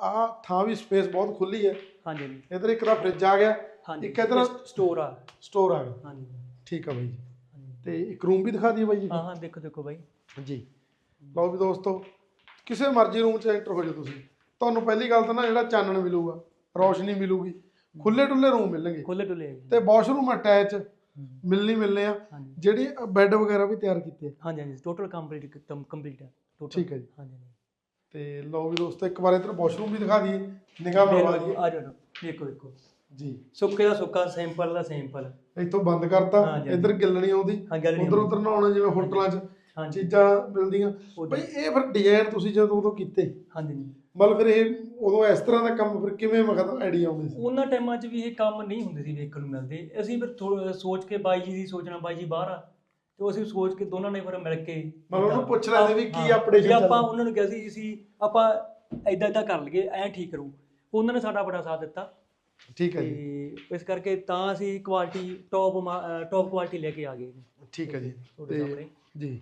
ਆ ਥਾਂ ਵੀ ਸਪੇਸ ਬਹੁਤ ਖੁੱਲੀ ਹੈ। ਹਾਂਜੀ ਇੱਧਰ ਇੱਕ ਤਾਂ ਫ੍ਰਿਜ ਆ ਗਿਆ। ਇੱਕ ਇੱਧਰ ਸਟੋਰ ਆ। ਸਟੋਰ ਆ ਗਿਆ। ਹਾਂਜੀ। ਠੀਕ ਆ ਬਾਈ। ਤੇ ਇੱਕ ਰੂਮ ਵੀ ਦਿਖਾ ਦਈਏ ਬਾਈ ਜੀ। ਹਾਂ ਹਾਂ ਦੇਖੋ ਦੇਖੋ ਬਾਈ। ਜੀ। ਲਓ ਵੀ ਦੋਸਤੋ ਕਿਸੇ ਮਰਜ਼ੀ ਰੂਮ 'ਚ ਐਂਟਰ ਹੋ ਜਾਓ ਤੁਸੀਂ। ਤੁਹਾਨੂੰ ਪਹਿਲੀ ਗੱਲ ਤਾਂ ਨਾ ਜਿਹੜਾ ਚਾਨਣ ਮਿਲੂਗਾ ਰੌਸ਼ਨੀ ਮਿਲੂਗੀ। ਖੁੱਲੇ ਡੁੱਲੇ ਰੂਮ ਮਿਲਣਗੇ ਖੁੱਲੇ ਡੁੱਲੇ ਤੇ ਵਾਸ਼ਰੂਮ ਅਟੈਚ ਮਿਲਣੀ ਮਿਲਨੇ ਆ। ਹਾਂਜੀ। ਜਿਹੜੀ ਬੈੱਡ ਵਗੈਰਾ ਵੀ ਤਿਆਰ ਕੀਤੇ ਆ। ਹਾਂਜੀ ਹਾਂਜੀ। ਟੋਟਲ ਕੰਪਲੀਟ ਕੰਪਲੀਟ ਹੈ ਟੋਟਲ ਠੀਕ ਹੈ ਜੀ। ਹਾਂਜੀ ਹਾਂਜੀ। ਤੇ ਲਓ ਵੀ ਦੋਸਤੋ ਇੱਕ ਵਾਰ ਇਧਰ ਵਾਸ਼ਰੂਮ ਵੀ ਦਿਖਾ ਦਈਏ। ਨਿਗਾਹ ਮਰਵਾ ਦਈਏ। ਆ ਜਾਓ ਦੇਖੋ ਦੇਖੋ। ਜੀ। ਸੁੱਕੇ ਦਾ ਸੁੱਕਾ ਸਿੰਪਲ ਦਾ ਸਿੰਪਲ ਇੱਥੋਂ ਬੰਦ ਕਰਤਾ। ਹਾਂਜੀ, ਇੱਧਰ ਗਿੱਲ ਨਹੀਂ ਆਉਂਦੀ। ਹਾਂ ਗੱਲ ਨਹੀਂ ਉਧਰ ਉਧਰ ਨਹਾਉਣਾ ਜਿਵੇਂ ਹੋਟਲਾਂ 'ਚ। ਹਾਂਜੀ। ਚੀਜ਼ਾਂ ਮਿਲਦੀਆਂ। ਬਈ ਇਹ ਫਿਰ ਡਿਜ਼ਾਈਨ ਤੁਸੀਂ ਜਦੋਂ ਉਦੋਂ ਕੀਤੇ? ਹਾਂਜੀ ਜੀ। ਮਤਲਬ ਫਿਰ ਇਹ ਉਦੋਂ ਇਸ ਤਰ੍ਹਾਂ ਦਾ ਕੰਮ ਫਿਰ ਕਿਵੇਂ ਮਖਦਾ ਆਈਡੀਆ ਆਉਂਦੇ ਸੀ? ਉਹਨਾਂ ਟਾਈਮਾਂ 'ਚ ਵੀ ਇਹ ਕੰਮ ਨਹੀਂ ਹੁੰਦੇ ਸੀ ਵੇਖਣ ਨੂੰ ਮਿਲਦੇ। ਅਸੀਂ ਫਿਰ ਸੋਚ ਕੇ ਬਾਈ ਜੀ ਦੀ ਸੋਚਣਾ ਬਾਈ ਜੀ ਬਾਹਰ ਆ। ਤੇ ਅਸੀਂ ਸੋਚ ਕੇ ਦੋਨਾਂ ਨੇ ਫਿਰ ਮਿਲ ਕੇ ਮਤਲਬ ਉਹਨੂੰ ਪੁੱਛ ਲੈਂਦੇ ਵੀ ਕੀ ਹਾਂ, updation ਜੇ ਆਪਾਂ। ਉਹਨਾਂ ਨੂੰ ਕਿਹਾ ਸੀ ਅਸੀਂ ਆਪਾਂ ਐਦਾਂ ਐਦਾਂ ਕਰ ਲਈਏ ਐ ਠੀਕ ਕਰੂ ਉਹਨਾਂ ਨੇ ਸਾਡਾ ਬੜਾ ਸਾਥ ਦਿੱਤਾ। ਠੀਕ ਹੈ ਜੀ। ਤੇ ਇਸ ਕਰਕੇ ਤਾਂ ਅਸੀਂ ਕੁਆਲਿਟੀ ਟੌਪ ਟੌਪ ਕੁਆਲਿਟੀ ਲੈ ਕੇ ਆ ਗਏ। ਠੀਕ ਹੈ ਜੀ। ਤੁਹਾਡੇ ਤੇ ਸਾਹਮਣੇ। ਜੀ।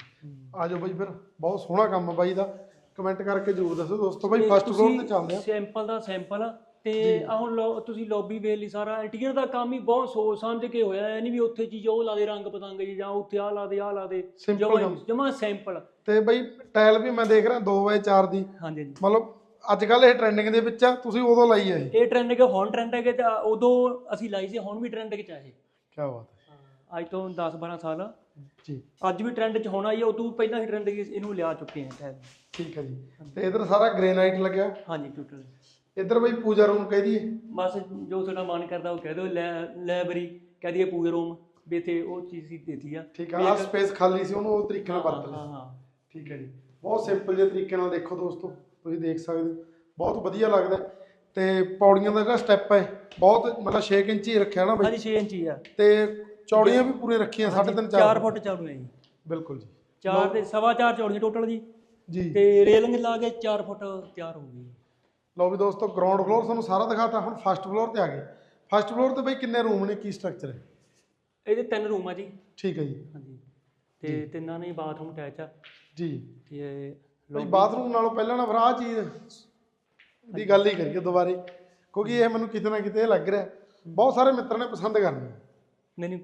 ਆ ਜਾਓ ਬਾਈ ਫਿਰ ਬਹੁਤ ਸੋਹਣਾ ਕੰਮ ਆ ਬਾਈ ਦਾ। ਕਮੈਂਟ ਕਰਕੇ ਜਰੂਰ ਦੱਸੋ ਦੋਸਤੋ ਬਾਈ ਫਸਟ ਫਲੋਰ ਤੇ ਚੱਲਦੇ ਆ। ਸੈਂਪਲ ਦਾ ਸੈਂਪਲ ਤੇ ਆ ਹੁਣ ਲੋ- ਤੁਸੀਂ ਲੌਬੀ ਵੇਖ ਲਈ ਸਾਰਾ ਇੰਟੀਰੀਅਰ ਦਾ ਕੰਮ ਹੀ ਬਹੁਤ ਸੋਚ ਸਮਝ ਕੇ ਹੋਇਆ ਐ ਨਹੀਂ ਵੀ ਉੱਥੇ ਚੀਜ਼ ਉਹ ਲਾ ਦੇ ਰੰਗ ਪਤੰਗ ਜੀ ਜਾਂ ਉੱਥੇ ਆ ਲਾ ਦੇ ਆ ਲਾ ਦੇ। Simple ਕੰਮ। ਜਮਾ ਸੈਂਪਲ ਤੇ ਬਾਈ ਟਾਇਲ ਵੀ ਮੈਂ ਦੇਖ ਰਿਹਾ 2x4 ਦੀ। ਹਾਂਜੀ ਮਤਲਬ ਅੱਜ ਕੱਲ ਇਹ ਟ੍ਰੈਂਡਿੰਗ ਦੇ ਵਿੱਚ ਆ ਤੁਸੀਂ ਉਦੋਂ ਲਾਈ ਆ ਇਹ। ਇਹ ਟ੍ਰੈਂਡ ਕਿ ਹੁਣ ਟ੍ਰੈਂਡ ਹੈ ਕਿ ਤਾਂ ਉਦੋਂ ਅਸੀਂ ਲਾਈ ਸੀ ਹੁਣ ਵੀ ਟ੍ਰੈਂਡ ਵਿੱਚ ਹੈ ਇਹ। ਕੀ ਬਾਤ ਹੈ। ਅੱਜ ਤੋਂ 10 12 ਸਾਲ ਜੀ। ਅੱਜ ਵੀ ਟ੍ਰੈਂਡ 'ਚ ਹੋਣਾ ਹੀ ਹੈ ਉਦੋਂ ਪਹਿਲਾਂ ਹੀ ਟ੍ਰੈਂਡ ਇਹਨੂੰ ਲਿਆ ਚੁੱਕੇ ਹਾਂ ਟਾਇਲ ਠੀਕ ਹੈ ਜੀ। ਤੇ ਇਧਰ ਸਾਰਾ ਗ੍ਰੇਨਾਈਟ ਲੱਗਿਆ। ਹਾਂਜੀ ਟੋਟਲ ਇਧਰ ਬਾਈ ਪੂਜਾ ਰੂਮ ਕਹਿ ਦਈਏ। ਬਸ ਜੋ ਤੁਹਾਡਾ ਮਨ ਕਰਦਾ ਉਹ ਕਹਿ ਦਿਓ। ਲਾਇਬ੍ਰੇਰੀ ਕਹਿ ਦਈਏ ਪੂਜਾ ਰੂਮ ਵੀ ਇੱਥੇ ਉਹ ਚੀਜ਼ ਹੀ ਦੇਤੀ ਆ। ਠੀਕ ਆ ਆ ਸਪੇਸ ਖਾਲੀ ਸੀ ਉਹਨੂੰ ਉਹ ਤਰੀਕੇ ਨਾਲ ਵਰਤ ਲਿਆ। ਹਾਂ ਹਾਂ। ਠੀਕ ਹੈ ਜੀ। ਬਹੁਤ ਸਿੰਪਲ ਜਿਹੇ ਤਰੀਕੇ ਨਾਲ ਦੇਖੋ ਦੋਸਤੋ ਤੁਸੀਂ ਦੇਖ ਸਕਦੇ ਹੋ। ਬਹੁਤ ਵਧੀਆ ਲੱਗਦਾ। ਤੇ ਪੌੜੀਆਂ ਦਾ ਜਿਹੜਾ ਸਟੈਪ ਹੈ ਬਹੁਤ ਮਤਲਬ 6 ਇੰਚ ਹੀ ਰੱਖਿਆ ਨਾ ਬਾਈ। ਹਾਂਜੀ 6 ਇੰਚ ਹੀ ਆ। ਤੇ ਚੌੜੀਆਂ ਵੀ ਪੂਰੇ ਰੱਖੀਆਂ 3.5 4 4 ਫੁੱਟ। ਚੌੜੀਆਂ ਜੀ। ਬਿਲਕੁਲ ਜੀ। 4 ਤੇ ਸਵਾ 4 ਚੌੜੀਆਂ ਟੋਟਲ ਜੀ। ਜੀ। ਤੇ ਰੇਲਿੰਗ ਲਾ ਕੇ 4 ਫੁੱਟ ਤਿਆਰ ਹੋ ਗਈ। ਲਓ ਵੀ ਦੋਸਤੋ ਗਰਾਊਂਡ ਫਲੋਰ ਤੁਹਾਨੂੰ ਸਾਰਾ ਦਿਖਾਤਾ ਹੁਣ ਫਸਟ ਫਲੋਰ ਤੇ ਆ ਗਏ। ਫਸਟ ਫਲੋਰ ਤੇ ਬਾਈ ਕਿੰਨੇ ਰੂਮ ਨੇ ਕੀ ਸਟਰਕਚਰ ਹੈ? ਇਹਦੇ ਤਿੰਨ ਰੂਮ ਆ ਜੀ। ਠੀਕ ਹੈ ਜੀ। ਹਾਂਜੀ। ਤੇ ਤਿੰਨਾਂ ਨੇ ਬਾਥਰੂਮ ਅਟੈਚ ਆ। ਜੀ। ਤੇ ਬਈ ਬਾਥਰੂਮ ਨਾਲੋਂ ਪਹਿਲਾਂ ਨਾ ਭਰਾ ਚੀਜ਼ ਦੀ ਗੱਲ ਹੀ ਕਰੀਏ ਦੁਬਾਰੇ। ਕਿਉਂਕਿ ਇਹ ਮੈਨੂੰ ਕਿਤੇ ਨਾ ਕਿਤੇ ਲੱਗ ਰਿਹਾ। ਬਹੁਤ ਸਾਰੇ ਮਿੱਤਰਾਂ ਨੇ ਪਸੰਦ ਕਰਨੀ। ਨਹੀਂ ਨਹੀਂ।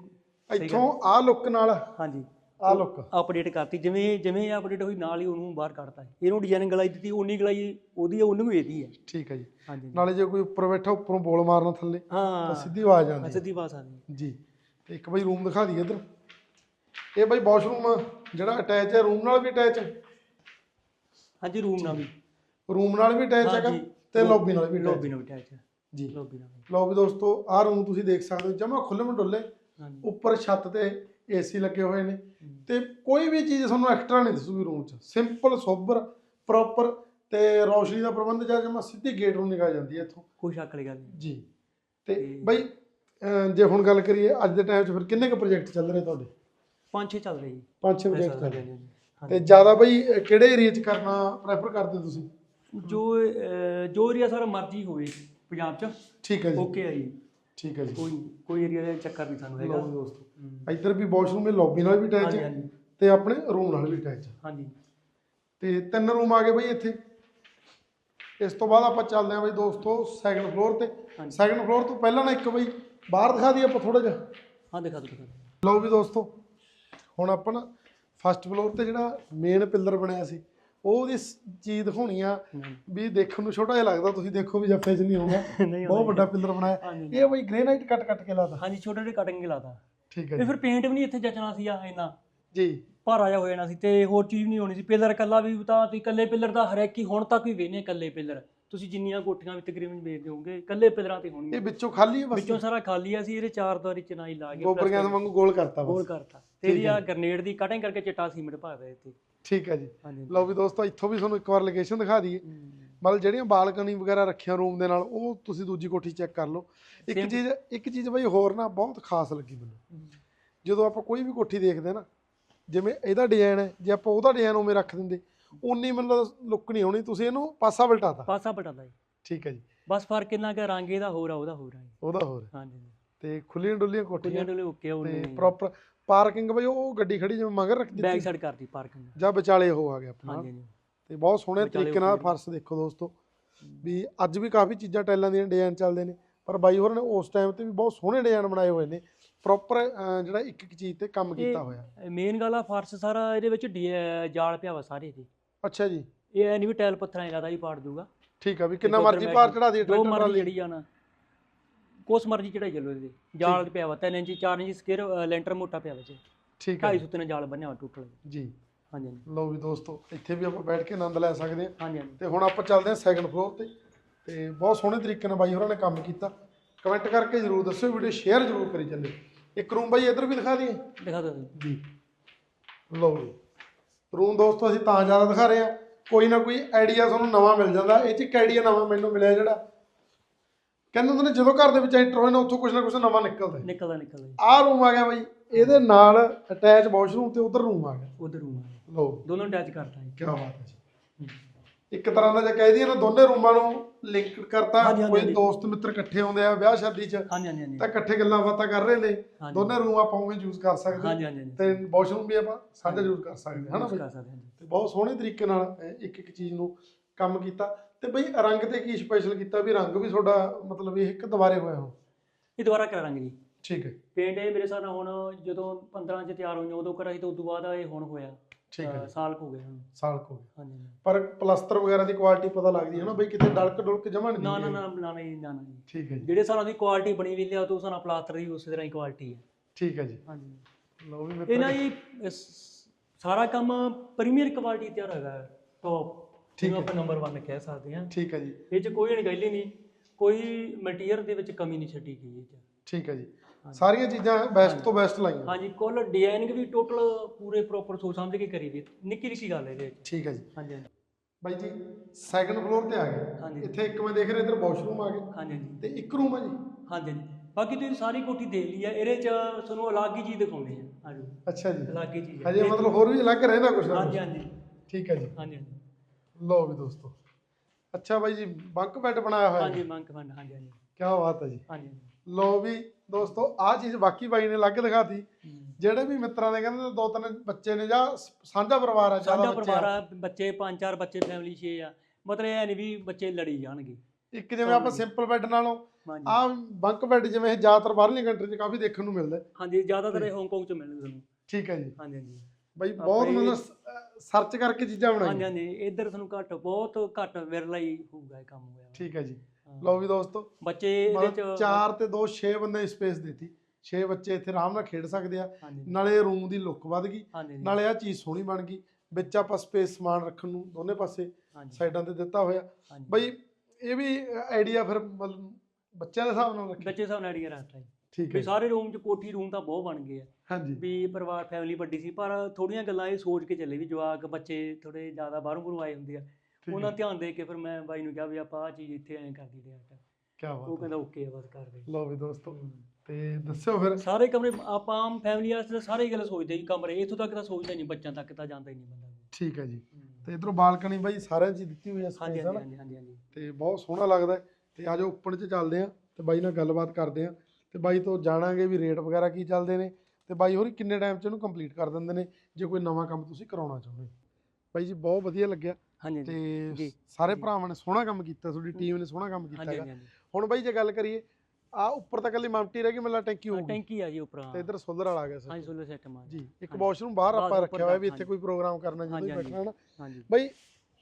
ਇੱਥੋਂ ਆਹ ਲੁੱਕ ਨਾਲ। ਹਾਂਜੀ। ਆਹ ਲੁੱਕ ਅਪਡੇਟ ਕਰਤੀ ਜਿਵੇਂ ਜਿਵੇਂ ਅਪਡੇਟ ਹੋਈ ਨਾਲ ਹੀ ਉਹਨੂੰ ਬਾਹਰ ਕੱਢਤਾ। ਇਹਨੂੰ ਡਿਜ਼ਾਈਨ ਗਲਾਈ ਦਿੱਤੀ ਉਨੀ ਗਲਾਈ ਉਹਦੀ ਉਹਨੂੰ ਵੀ ਇਹਦੀ ਹੈ। ਠੀਕ ਹੈ ਜੀ। ਹਾਂਜੀ। ਨਾਲੇ ਜੇ ਕੋਈ ਉੱਪਰ ਬੈਠਾ ਉੱਪਰੋਂ ਬੋਲ ਮਾਰਨਾ ਥੱਲੇ ਤਾਂ ਸਿੱਧੀ ਆਵਾਜ਼ ਆਉਂਦੀ ਹੈ। ਸਿੱਧੀ ਬਾਤ ਆ ਗਈ ਜੀ। ਤੇ ਇੱਕ ਬਈ ਰੂਮ ਦਿਖਾ ਦਈਏ ਇੱਧਰ। ਇਹ ਬਈ ਵਾਸ਼ਰੂਮ ਜਿਹੜਾ ਅਟੈਚ ਹੈ ਰੂਮ ਨਾਲ ਵੀ ਅਟੈਚ ਹੈ। ਹਾਂਜੀ ਰੂਮ ਨਾਲ ਵੀ। ਰੂਮ ਨਾਲ ਵੀ ਅਟੈਚ ਹੈਗਾ। ਤੇ ਲੌਬੀ ਨਾਲ ਵੀ ਲੌਬੀ ਨਾਲ ਅਟੈਚ ਹੈ। ਜੀ। ਲੌਬੀ ਨਾਲ ਵੀ। ਵੀ ਦੋਸਤੋ ਆਹ ਰੂਮ ਤੁਸੀਂ ਦੇਖ ਸਕਦੇ ਹੋ। ਜਮਾ ਖੁੱਲ੍ਹੇ ਡੁੱਲੇ ਉੱਪਰ ਛੱਤ ਤੇ ਏਸੀ ਲੱਗੇ ਹੋਏ ਨੇ। ਤੇ ਕੋਈ ਵੀ ਚੀਜ਼ ਤੁਹਾਨੂੰ ਐਕਸਟਰਾ ਨਹੀਂ ਦਿਸੂਗੀ ਰੂਮ 'ਚ। ਸਿੰਪਲ ਸੋਬਰ ਪ੍ਰੋਪਰ ਤੇ ਰੌਸ਼ਨੀ ਦਾ ਪ੍ਰਬੰਧ ਜਾਂ ਜਮਾ ਸਿੱਧੀ ਗੇਟ ਨੂੰ ਨਿਕਲ ਜਾਂਦੀ ਹੈ ਇੱਥੋਂ। ਕੋਈ ਸ਼ੱਕ ਵਾਲੀ ਗੱਲ ਨਹੀਂ। ਜੀ। ਤੇ ਬਈ ਜੇ ਹੁਣ ਗੱਲ ਕਰੀਏ ਅੱਜ ਦੇ ਟਾਈਮ 'ਚ ਫਿਰ ਕਿੰਨੇ ਕੁ ਪ੍ਰੋਜੈਕਟ ਚੱਲ ਰਹੇ ਤੁਹਾਡੇ? ਪੰਜ ਛੇ ਚੱਲ ਰਹੀ ਜੀ। ਪੰਜ ਛੇ ਪ੍ਰੋਜੈਕਟ ਚੱਲ ਰਹੇ ਹਾਂਜੀ। ਤੇ ਜ਼ਿਆਦਾ ਬਈ ਕਿਹੜੇ ਏਰੀਆ 'ਚ ਕਰਨਾ ਪ੍ਰੈਫਰ ਕਰਦੇ ਤੁਸੀਂ? ਜੋ ਜੋ ਏਰੀਆ ਸਾਰਾ ਮਰਜ਼ੀ ਹੋਵੇ ਪੰਜਾਬ 'ਚ। ਠੀਕ ਹੈ ਜੀ। ਓਕੇ ਆ ਜੀ। ਠੀਕ ਹੈ ਜੀ। ਕੋਈ ਕੋਈ ਏਰੀਆ ਦਾ ਚੱਕਰ ਨਹੀਂ ਸਾਨੂੰ ਹੈਗਾ। ਲਓ ਦੋਸਤੋ। ਇੱਧਰ ਵੀ ਵਾਸ਼ਰੂਮ ਹੈ ਲੌਬੀ ਨਾਲ ਵੀ ਅਟੈਚ ਹੈ ਹਾਂਜੀ ਤੇ ਆਪਣੇ ਰੂਮ ਨਾਲ ਵੀ ਅਟੈਚ ਹੈ। ਹਾਂਜੀ। ਤੇ ਤਿੰਨ ਰੂਮ ਆ ਗਏ ਬਈ ਇੱਥੇ। ਇਸ ਤੋਂ ਬਾਅਦ ਆਪਾਂ ਚੱਲਦੇ ਹਾਂ ਬਈ ਦੋਸਤੋ ਸੈਕੰਡ ਫਲੋਰ ਤੇ। ਹਾਂਜੀ। ਸੈਕੰਡ ਫਲੋਰ ਤੋਂ ਪਹਿਲਾਂ ਨਾ ਇੱਕ ਬਈ ਬਾਹਰ ਦਿਖਾ ਦਈਏ ਆਪਾਂ ਥੋੜਾ ਜਿਹਾ। ਹਾਂ ਦਿਖਾ ਦਿਓ ਦਿਖਾ ਦਿਓ। ਲਓ ਵੀ ਦੋਸਤੋ ਹੁਣ ਆਪਾਂ ਨਾ ਫਸਟ ਫਲੋਰ ਤੇ ਜਿਹੜਾ ਮੇਨ ਪਿੱਲਰ ਬਣਿਆ ਸੀ। ਉਹਦੀ ਸ- ਚੀਜ਼ ਦਿਖਾਉਣੀ ਆ ਵੀ ਦੇਖਣ ਨੂੰ ਛੋਟਾ ਜਿਹਾ ਲੱਗਦਾ ਤੁਸੀਂ ਦੇਖੋ ਵੀ ਜੱਫੇ 'ਚ ਨਹੀਂ ਨਹੀਂ ਬਹੁਤ ਵੱਡਾ ਪਿੱਲਰ ਬਣਾਇਆ। ਹਾਂਜੀ। ਇਹ ਬਈ ਗ੍ਰੇਨਾਈਟ ਕੱਟ ਕੱਟ ਕੇ ਲਾਤਾ। ਹਾਂਜੀ ਛੋਟੇ ਛੋਟੇ ਕਟਿੰਗ ਲਾਤਾ। ਠੀਕ ਹੈ ਤੇ ਜੀ। ਫਿਰ ਪੇਂਟ ਵੀ ਨਹੀਂ ਇੱਥੇ ਜਚਣਾ ਸੀ ਆ ਇੰਨਾ। ਜੀ। ਭਾਰਾ ਜਿਹਾ ਹੋ ਜਾਣਾ ਸੀ ਤੇ ਹੋਰ ਚੀਜ਼ ਨਹੀਂ ਹੋਣੀ ਸੀ। ਪਿੱਲਰ ਕੱਲਾ ਵੀ ਤਾਂ ਤੁਸੀਂ ਕੱਲੇ ਪਿੱਲਰ ਦਾ ਹਰੇਕ ਹੀ ਹੁਣ ਤੱਕ ਵੀ ਵੇਨੇ ਕੱਲੇ ਪਿੱਲਰ। ਤੁਸੀਂ ਜਿੰਨੀਆਂ ਕੋਠੀਆਂ ਵੀ ਤਕਰੀਬਨ ਵੇਚਦੇ ਹੋਗੇ ਕੱਲੇ ਪਿੱਲਰਾਂ ਤੇ ਇਹ ਹੋਣਗੇ ਵਿੱਚੋਂ ਖਾਲੀ ਹੈ ਬਸ। ਵਿੱਚੋਂ ਸਾਰਾ ਖਾਲੀ ਆ ਸੀ ਇਹਦੇ ਚਾਰ ਦੁਆਰੀ ਚਨਾਈ ਲਾ ਕੇ ਗੋਬਰ ਗੈਸ ਵਾਂਗੂ ਗੋਲ ਕਰਤਾ ਗੋਲ ਬਸ। ਕਰਤਾ। ਤੇ ਇਹਦੀ ਆ ਗ੍ਰਨੇਡ ਦੀ ਕਟਿੰਗ ਕਰਕੇ ਚਿੱਟਾ ਸੀਮਿੰਟ ਪਾ ਦੇ ਇੱਥੇ। ਠੀਕ ਹੈ ਜੀ। ਹਾਂਜੀ ਲਓ ਵੀ ਦੋਸਤੋ ਇੱਥੋਂ ਵੀ ਤੁਹਾਨੂੰ ਇੱਕ ਵਾਰ ਲੋਕੇਸ਼ਨ ਦਿਖਾ ਦਈਏ। ਮਤਲਬ ਜਿਹੜੀਆਂ ਬਾਲਕਨੀ ਵਗੈਰਾ ਰੱਖੀਆਂ ਰੂਮ ਦੇ ਨਾਲ ਉਹ ਤੁਸੀਂ ਦੂਜੀ ਕੋਠੀ ਚੈੱਕ ਕਰ ਲਓ। ਇੱਕ. ਚੀਜ਼ ਇੱਕ ਚੀਜ਼ ਬਈ ਹੋਰ ਨਾ ਬਹੁਤ ਖਾਸ ਲੱਗੀ ਮੈਨੂੰ। ਜਦੋਂ ਆਪਾਂ ਕੋਈ ਵੀ ਕੋਠੀ ਦੇਖਦੇ ਨਾ ਜਿਵੇਂ ਇਹਦਾ ਡਿਜ਼ਾਈਨ ਹੈ ਜੇ ਆਪਾਂ ਉਹਦਾ ਡਿਜ਼ਾਈਨ ਉਵੇਂ ਰੱਖ ਦਿੰਦੇ ਉਨੀ ਮਤਲਬ ਲੁੱਕ ਨਹੀਂ ਆਉਣੀ ਤੁਸੀਂ ਇਹਨੂੰ ਪਾਸਾ ਪਲਟਾਤਾ ਪਾਸਾ ਪਟਾਦਾ ਜੀ। ਠੀਕ ਹੈ ਜੀ। ਬਸ ਫ਼ਰਕ ਇੰਨਾ ਕਿ ਰੰਗ ਇਹਦਾ ਹੋਰ ਆ ਉਹਦਾ ਹੋਰ ਆ। ਉਹਦਾ ਹੋਰ। ਹਾਂਜੀ ਤੇ ਖੁੱਲੀਆਂ ਡੁੱਲੀਆਂ ਕੋਠੀਆਂ। ਡੋਲੇ ਓਕੇ ਉਹਨੇ ਪ੍ਰੋਪਰ ਪਾਰਕਿੰਗ ਬਈ ਉਹ ਗੱਡੀ ਖੜੀ ਜਿਵੇਂ ਮਗਰ ਰੱਖ ਬੈਕ ਦਿੱਤੀ। ਸਾਈਡ ਕਰਤੀ ਪਾਰਕਿੰਗ। ਜਾਂ ਵਿਚਾਲੇ ਉਹ ਆ ਗਿਆ ਆਪਣਾ। ਹਾਂਜੀ ਹਾਂਜੀ। ਤੇ ਬਹੁਤ ਸੋਹਣੇ ਤਰੀਕੇ ਨਾਲ ਫਰਸ਼ ਦੇਖੋ ਦੋਸਤੋ। ਵੀ ਅੱਜ ਵੀ ਕਾਫੀ ਚੀਜ਼ਾਂ ਟਾਈਲਾਂ ਦੀਆਂ ਡਿਜ਼ਾਈਨ ਚੱਲਦੇ ਨੇ। ਪਰ ਬਾਈ ਹੋਰਾਂ ਨੇ ਉਸ ਟਾਈਮ ਤੇ ਵੀ ਬਹੁਤ ਸੋਹਣੇ ਡਿਜ਼ਾਈਨ ਬਣਾਏ ਹੋਏ ਨੇ। ਪ੍ਰੋਪਰ ਜਿਹੜਾ ਇੱਕ ਇੱਕ ਚੀਜ਼ ਤੇ ਕੰਮ ਕੀਤਾ ਹੋਇਆ। ਮੇਨ ਗੱਲ ਆ ਫਰਸ਼ ਸਾਰਾ ਇਹਦੇ ਵਿੱਚ ਜਾਲ ਪਿਆ ਵਾ ਸਾਰੇ ਦੇ ਅੱਛਾ ਜੀ। ਇਹ ਐ ਨਹੀਂ ਵੀ ਟਾਇਲ ਪੱਥਰਾਂ ਹੀ ਲਾਦਾ ਹੀ ਪਾੜ ਦੂਗਾ ਠੀਕ ਆ ਵੀ ਕਿੰਨਾ ਮਰਜ਼ੀ ਭਾਰ ਚੜਾ ਜੋ ਟਰੈਕਟਰ ਨਾਲ ਜਿਹੜੀ ਨਾ। ਕੋਸ ਮਰਜ਼ੀ ਚੜਾਈ ਚੱਲੋ ਇਹਦੇ। ਜਾਲ ਪਿਆ ਵਾ 3 ਇੰਚ 4 ਇੰਚ ਸਕੇਅਰ ਲੈਂਟਰ ਮੋਟਾ ਪਿਆ ਵਿੱਚ ਠੀਕ ਹੈ। 250 ਤਿੰਨ ਜਾਲ ਬੰਨਿਆ ਟੋਟਲ ਜੀ। ਹਾਂਜੀ ਲਓ ਵੀ ਦੋਸਤੋ ਇੱਥੇ ਵੀ ਆਪਾਂ ਬੈਠ ਕੇ ਆਨੰਦ ਲੈ ਸਕਦੇ ਹਾਂ। ਹਾਂਜੀ ਤੇ ਹੁਣ ਆਪਾਂ ਚੱਲਦੇ ਹਾਂ ਸੈਕੰਡ ਫਲੋਰ ਤੇ। ਤੇ ਬਹੁਤ ਸੋਹਣੇ ਤਰੀਕੇ ਨਾਲ ਬਾਈ ਹੋਰਾਂ ਨੇ ਕੰਮ ਕੀਤਾ। ਕਮੈਂਟ ਕਰਕੇ ਜਰੂਰ ਦੱਸਿਓ ਵੀਡੀਓ ਸ਼ੇਅਰ ਜਰੂਰ ਕਰੀ ਚੱਲੇ ਇੱਕ ਰੂਮ ਬਾਈ ਇੱਧਰ ਵੀ ਦਿਖਾ ਦਈਏ। ਦਿਖਾ ਦਿਓ। ਜੀ। ਲਓ ਜੀ। ਰੂਮ ਦੋਸਤੋ ਅਸੀਂ ਤਾਂ ਜ਼ਿਆਦਾ ਦਿਖਾ ਰਹੇ ਹਾਂ। ਕੋਈ ਨਾ ਕੋਈ ਆਈਡੀਆ ਤੁਹਾਨੂੰ ਨਵਾਂ ਮਿਲ ਜਾਂਦਾ। ਇਹ ਚ ਇੱਕ ਆਈਡੀਆ ਨਵਾਂ ਮੈਨੂੰ ਮਿਲਿਆ ਜਿਹੜਾ। ਕਹਿੰਦੇ ਹੁੰਦੇ ਨੇ ਜਦੋਂ ਘਰ ਦੇ ਵਿੱਚ ਐਂਟਰ ਹੋਏ ਨਾ ਉੱਥੋਂ ਕੁਝ ਨਾ ਕੁਝ ਨਵਾਂ ਨਿਕਲਦਾ ਹੈ। ਨਿਕਲਦਾ ਨਿਕਲਦਾ ਜੀ ਆਹ ਰੂਮ ਆ ਗਿਆ ਬਾਈ। ਇਹਦੇ ਨਾਲ ਅਟੈਚ ਵਾਸ਼ਰੂਮ ਤੇ ਉਧਰ ਰੂਮ ਆ ਗਿਆ। ਉਧਰ ਰੂਮ ਆ ਲਓ। ਦੋਨੋਂ ਅਟੈਚ ਕਰਤਾ ਜੀ। ਕੀ ਬਾਤ ਹੈ ਜੀ। ਇੱਕ ਤਰ੍ਹਾਂ ਦਾ ਜੇ ਕਹਿ ਦਈਏ ਨਾ ਦੋਨੇ ਰੂਮਾਂ ਨੂੰ ਲਿੰਕ ਕਰਤਾ। ਹਾਂਜੀ, ਹਾਂਜੀ, ਕੋਈ ਹਾਂਜੀ। ਦੋਸਤ ਮਿੱਤਰ ਇਕੱਠੇ ਆਉਂਦੇ ਆ ਵਿਆਹ ਸ਼ਾਦੀ 'ਚ ਹਾਂਜੀ ਹਾਂਜੀ ਹਾਂਜੀ। ਤਾਂ ਇਕੱਠੇ ਗੱਲਾਂ ਬਾਤਾਂ ਕਰ ਰਹੇ ਨੇ। ਹਾਂਜੀ। ਦੋਨੇ ਰੂਮ ਆਪਾਂ ਉਵੇਂ ਯੂਜ਼ ਕਰ ਸਕਦੇ ਹਾਂਜੀ ਹਾਂਜੀ ਹਾਂਜੀ। ਤੇ ਵਾਸ਼ਰੂਮ ਵੀ ਆਪਾਂ ਸਾਂਝਾ ਯੂਜ਼ ਕਰ ਸਕਦੇ ਹਾਂ ਹਨਾ ਬਈ? ਕਰ ਸਕਦੇ ਹਾਂ ਜੀ ਤੇ ਬਹੁਤ ਸੋਹਣੇ ਤਰੀਕੇ ਨਾਲ ਇੱਕ ਇੱਕ ਚੀਜ਼ ਨੂੰ ਕੰਮ ਕੀਤਾ। ਤੇ ਬਈ ਰੰਗ ਤੇ ਕੀ ਸਪੈਸ਼ਲ ਕੀਤਾ ਵੀ ਰੰਗ ਵੀ ਤੁਹਾਡਾ ਮਤਲਬ ਇਹ ਇੱਕ ਦੁਬਾਰੇ ਹੋਇਆ ਹੋ ਇਹ ਦੁਬਾਰਾ ਕਰਾਂਗੇ ਜੀ। ਠੀਕ ਹੈ। ਪੇਂਟ ਇਹ ਮੇਰੇ ਨਾਲ ਹੁਣ ਜਦੋਂ 15 ਚ ਤਿਆਰ ਹੋਈਆਂ ਉਦੋਂ ਕਰਾਈ ਤਾਂ ਉਦੋਂ ਬਾਅਦ ਇਹ ਹੁਣ ਹੋਇਆ। ਠੀਕ ਹੈ ਸਾਲ ਕੁ ਹੋ ਗਏ ਹੁਣ। ਸਾਲ ਕੋ ਹਾਂਜੀ ਹਾਂਜੀ। ਪਰ ਪਲਸਤਰ ਵਗੈਰਾ ਦੀ ਕੁਆਲਿਟੀ ਪਤਾ ਲੱਗਦੀ ਹੈ ਨਾ ਬਈ ਕਿਤੇ ਡਲਕ ਡੁਲਕ ਜਮਾ ਨਹੀਂ ਨਾ ਨਾ ਨਾ ਨਾ ਨਾ ਜੀ, ਨਾ ਨਾ ਜੀ। ਠੀਕ ਹੈ ਜੀ। ਜਿਹੜੇ ਸਾਲਾਂ ਦੀ ਕੁਆਲਿਟੀ ਬਣੀ ਵੀ ਲਿਆ ਤੋਂ ਸਾਲਾਂ ਪਲਾਸਟਰ ਦੀ ਉਸੇ ਤਰ੍ਹਾਂ ਹੀ ਕੁਆਲਿਟੀ ਹੈ। ਠੀਕ ਹੈ ਜੀ। ਹਾਂਜੀ। ਲਓ ਵੀ ਇਹ ਮਿੱਤਰ ਨਾ ਜੀ ਇਸ- ਸਾਰਾ ਕੰਮ ਪ੍ਰੀਮੀਅਰ ਕੁਆਲਿਟੀ ਤਿਆਰ ਹੈਗਾ ਟੌਪ ਠੀਕ ਜਿਹਨੂੰ ਹੈ। ਆਪਾਂ ਨੰਬਰ 1 ਕਹਿ ਸਕਦੇ ਹਾਂ। ਠੀਕ ਹੈ ਜੀ। ਇਹ 'ਚ ਕੋਈ ਅਣਗਹਿਲੀ ਨਹੀਂ। ਕੋਈ ਮਟੀਰੀਅਲ ਦੇ ਵਿੱਚ ਕਮੀ ਨਹੀਂ ਛੱਡੀ ਗਈ ਇਹ 'ਚ। ਠੀਕ ਹੈ ਜੀ। ਹਾਂਜੀ। ਸਾਰੀਆਂ ਚੀਜ਼ਾਂ ਬੈਸਟ ਤੋਂ ਬੈਸਟ ਲਾਈਆਂ। ਹਾਂਜੀ ਕੁੱਲ ਡਿਜ਼ਾਈਨਿੰਗ ਵੀ ਟੋਟਲ ਪੂਰੇ ਪ੍ਰੋਪਰ ਸੋਚ ਸਮਝ ਕੇ ਕਰੀ ਵੀ ਨਿੱਕੀ ਨਿੱਕੀ ਗੱਲ ਹੈ ਇਹਦੇ ਵਿੱਚ ਠੀਕ ਹੈ ਜੀ। ਹਾਂਜੀ ਹਾਂਜੀ। ਬਾਈ ਜੀ ਸੈਕੰਡ ਫਲੋਰ ਤੇ ਆ ਗਏ। ਹਾਂਜੀ। ਇੱਥੇ ਇੱਕ ਮੈਂ ਦੇਖ ਰਿਹਾ ਇੱਧਰ ਵਾਸ਼ਰੂਮ ਆ ਗਏ। ਹਾਂਜੀ ਹਾਂਜੀ। ਤੇ ਇੱਕ ਰੂਮ ਆ ਜੀ। ਹਾਂਜੀ ਹਾਂਜੀ। ਬਾਕੀ ਤੁਸੀਂ ਸਾਰੀ ਕੋਠੀ ਦੇਖ ਲਈ ਹੈ ਇਹਦੇ 'ਚ ਤੁਹਾਨੂੰ ਅਲੱਗ ਹੀ ਚੀਜ਼ ਦਿਖਾਉਂਦੇ ਆ। ਹਾਂਜੀ। ਅੱਛਾ ਜੀ। ਅਲੱਗ ਹੀ ਚੀਜ਼ ਹੈ ਹਜੇ ਮਤਲਬ ਹੋਰ ਵੀ ਅਲੱਗ ਰਹਿੰਦਾ ਕੁਝ ਨਾ ਹਾਂਜੀ। ਹਾਂਜੀ। ਠੀਕ ਹੈ ਜੀ। ਹਾਂਜੀ ਹਾਂਜੀ। ਲਓ ਵੀ ਦੋਸਤੋ। ਅੱਛਾ ਬਾਈ ਜੀ ਬੰਕ ਬੈੱਡ ਬਣਾਇਆ ਹੋਇਆ ਹਾਂਜੀ ਮੰਕ ਫੰਡ ਹਾਂਜੀ ਹਾਂਜੀ। ਕੀ ਬਾਤ ਹੈ ਜੀ। ਹਾਂਜੀ ਲਓ ਵੀ ਦੋਸਤੋ ਆਹ ਚੀਜ਼ ਬਾਕੀ ਬਾਈ ਨੇ ਅਲੱਗ ਦਿਖਾਤੀ। ਹਮ। ਜਿਹੜੇ ਵੀ ਮਿੱਤਰਾਂ ਦੇ ਕਹਿੰਦੇ ਨੇ ਦੋ ਤਿੰਨ ਬੱਚੇ ਨੇ ਜਾਂ ਸ- ਸਾਂਝਾ ਪਰਿਵਾਰ ਆ ਜ਼ਿਆਦਾ ਬੱਚੇ ਪਰਿਵਾਰ ਆ ਆ ਬੱਚੇ ਪੰਜ ਚਾਰ ਬੱਚੇ ਫੈਮਿਲੀ 6 ਆ। ਮਤਲਬ ਇਹ ਨਹੀਂ ਵੀ ਬੱਚੇ ਲੜੀ ਜਾਣਗੇ। ਇੱਕ ਜਿਵੇਂ ਆਪਾਂ ਸਿੰਪਲ ਬੈੱਡ ਨਾਲੋਂ ਹਾਂਜੀ। ਆਹ ਬੰਕ ਬੈੱਡ ਜਿਵੇਂ ਇਹ ਜ਼ਿਆਦਾਤਰ ਬਾਹਰਲੀ ਕੰਟਰੀ 'ਚ ਕਾਫੀ ਦੇਖਣ ਨੂੰ ਮਿਲਦਾ। ਹੈ। ਹਾਂਜੀ ਜ਼ਿਆਦਾਤਰ ਇਹ ਹਾਂਗਕਾਂਗ ਚ ਮਿਲਣਗੇ ਤੁਹਾਨੂੰ। ਠੀਕ ਹੈ ਜੀ। ਹਾਂਜੀ ਹਾਂਜੀ। ਬਾਈ ਬਹੁਤ ਮਤਲਬ ਸਰਚ ਕਰਕੇ ਚੀਜ਼ਾਂ ਹਾਂਜੀ ਬਣਾਈਆਂ। ਹਾਂਜੀ ਇੱਧਰ ਤੁਹਾਨੂੰ ਘੱਟ ਬਹੁਤ ਘੱਟ ਵਿਰਲਾ ਹੀ ਹੋਊਗਾ ਇਹ ਕੰਮ ਹੋਇਆ ਠੀਕ ਹੈ ਜੀ। ਹਾਂ। ਲਓ ਵੀ ਦੋਸਤੋ ਬੱਚੇ ਇਹਦੇ ਚ 4 ਤੇ 2 6 ਬੰਦੇ ਸਪੇਸ ਦਿੱਤੀ। 6 ਬੱਚੇ ਇੱਥੇ ਆਰਾਮ ਨਾਲ ਖੇਡ ਸਕਦੇ ਆ। ਹਾਂਜੀ। ਨਾਲੇ ਰੂਮ ਦੀ ਲੁੱਕ ਵੱਧ ਗਈ। ਹਾਂਜੀ ਨਾਲੇ ਆ ਚੀਜ਼ ਸੋਹਣੀ ਬਣ ਗਈ। ਵਿੱਚ ਆਪਾਂ ਸਪੇਸ ਸਮਾਨ ਰੱਖਣ ਨੂੰ ਦੋਨੇ ਪਾਸੇ ਹਾਂਜੀ। ਸਾਈਡਾਂ ਤੇ ਦਿੱਤਾ ਹੋਇਆ। ਹਾਂਜੀ। ਬਈ ਇਹ ਵੀ ਆਈਡੀਆ ਫਿਰ ਮਤਲਬ ਬੱਚਿਆਂ ਦੇ ਹਿਸਾਬ ਨਾਲ ਰੱਖਿਆ ਬੱਚੇ ਸਭ ਨੜੀਆਂ ਰੱਖਤਾ ਜੀ। ਠੀਕ ਹੈ ਵੀ ਜੀ। ਸਾਰੇ ਰੂਮ ਚ ਕੋਠੀ ਰੂਮ ਤਾਂ ਬਹੁਤ ਬਣ ਗਏ ਆ। ਹਾਂਜੀ। ਵੀ ਪਰਿਵਾਰ ਫੈਮਿਲੀ ਵੱਡੀ ਸੀ ਪਰ ਥੋੜੀਆਂ ਗੱਲਾਂ ਇਹ ਸੋਚ ਕੇ ਚੱਲੇ ਵੀ ਜਵਾਕ ਬੱਚੇ ਥੋੜੇ ਜ਼ਿਆਦਾ ਬਾਹਰੋਂ ਬੁਰੋਂ ਆਏ ਹੁੰਦੇ ਆ। ਉਹਨਾਂ ਧਿਆਨ ਦੇ ਕੇ ਫਿਰ ਮੈਂ ਬਾਈ ਨੂੰ ਕਿਹਾ ਵੀ ਆਪਾਂ ਆ ਚੀਜ਼ ਇੱਥੇ ਐਂ ਕਰ ਦਈਏ ਆਟ। ਕੀ ਉਹ ਬਾਤ ਹੈ। ਕਹਿੰਦਾ ਓਕੇ ਆ ਬਸ ਕਰ ਦੇ। ਲਓ ਵੀ ਦੋਸਤੋ ਤੇ ਦੱਸਿਓ ਫਿਰ। ਸਾਰੇ ਕਮਰੇ ਆਪਾਂ ਆਮ ਫੈਮਿਲੀ ਵਾਸਤੇ ਸਾਰੇ ਗੱਲ ਸੋਚਦੇ ਜੀ ਕਮਰੇ ਇੱਥੋਂ ਤੱਕ ਤਾਂ ਸੋਚਦਾ ਨਹੀਂ ਬੱਚਿਆਂ ਤੱਕ ਤਾਂ ਜਾਂਦਾ ਹੀ ਨਹੀਂ ਬੰਦਾ। ਠੀਕ ਹੈ ਜੀ। ਤੇ ਇਧਰੋਂ ਬਾਲਕਨੀ ਬਾਈ ਸਾਰਿਆਂ 'ਚ ਦਿੱਤੀ ਹੋਈ ਹੈ ਹਾਂਜੀ ਹਾਂਜੀ ਹਾਂਜੀ ਹਾਂਜੀ ਤੇ ਬਹੁਤ ਸੋਹਣਾ ਲੱਗਦਾ। ਤੇ ਆਜੋ ਓਪਨ 'ਚ ਚੱਲਦੇ ਆ ਤੇ ਬਾਈ ਨਾਲ ਗੱਲਬਾਤ ਕਰਦੇ ਆ ਤੇ ਬਾਈ ਤੋਂ ਜਾਣਾਂਗੇ ਵੀ ਰੇਟ ਵਗੈਰਾ ਕੀ ਚੱਲਦੇ ਨੇ। ਤੇ ਬਾਈ ਹੋਰੀ ਕਿੰਨੇ ਟਾਈਮ 'ਚ ਇਹਨੂੰ ਕੰਪਲੀਟ ਕਰ ਦਿੰਦੇ ਨੇ ਜੇ ਕੋਈ ਨਵਾਂ ਕੰਮ ਤੁਸੀਂ ਕਰਾਉਣਾ ਚਾਹੁੰਦੇ ਹੋ? ਬਾਈ ਜੀ ਬਹੁਤ ਵਧੀਆ ਲੱਗਿਆ। ਹਾਂਜੀ ਹਾਂਜੀ। ਤੇ ਸਾਰੇ। ਭਰਾਵਾਂ ਨੇ ਸੋਹਣਾ ਕੰਮ ਕੀਤਾ ਤੁਹਾਡੀ ਟੀਮ ਨੇ ਸੋਹਣਾ ਕੰਮ ਕੀਤਾ ਹਾਂਜੀ ਹੈਗਾ। ਹਾਂਜੀ ਹੁਣ ਬਾਈ ਜੇ ਗੱਲ ਕਰੀਏ ਆ ਉੱਪਰ ਤਾਂ ਕੱਲੀ ਮਾਊਂਟੀ ਰਹਿ ਗਈ ਮਤਲਬ ਟੈਂਕੀ ਹਾਂ, ਹੋਊਗੀ ਟੈਂਕੀ ਆ ਜੀ ਉੱਪਰ ਤੇ ਇੱਧਰ ਸੋਲਰ ਵਾਲਾ ਆ ਗਿਆ ਹਾਂਜੀ ਸਰ ਸੋਲਰ ਸਿਸਟਮ ਆ ਜੀ ਇੱਕ ਹਾਂਜੀ। ਵਾਸ਼ਰੂਮ ਬਾਹਰ ਆਪਾਂ ਰੱਖਿਆ ਹੋਇਆ ਵੀ ਇੱਥੇ ਕੋਈ ਪ੍ਰੋਗਰਾਮ ਕਰਨਾ ਜਦੋਂ ਹਾਂਜੀ, ਹਾਂਜੀ। ਬੈਠਣਾ ਨਾ। ਹਾਂਜੀ। ਬਈ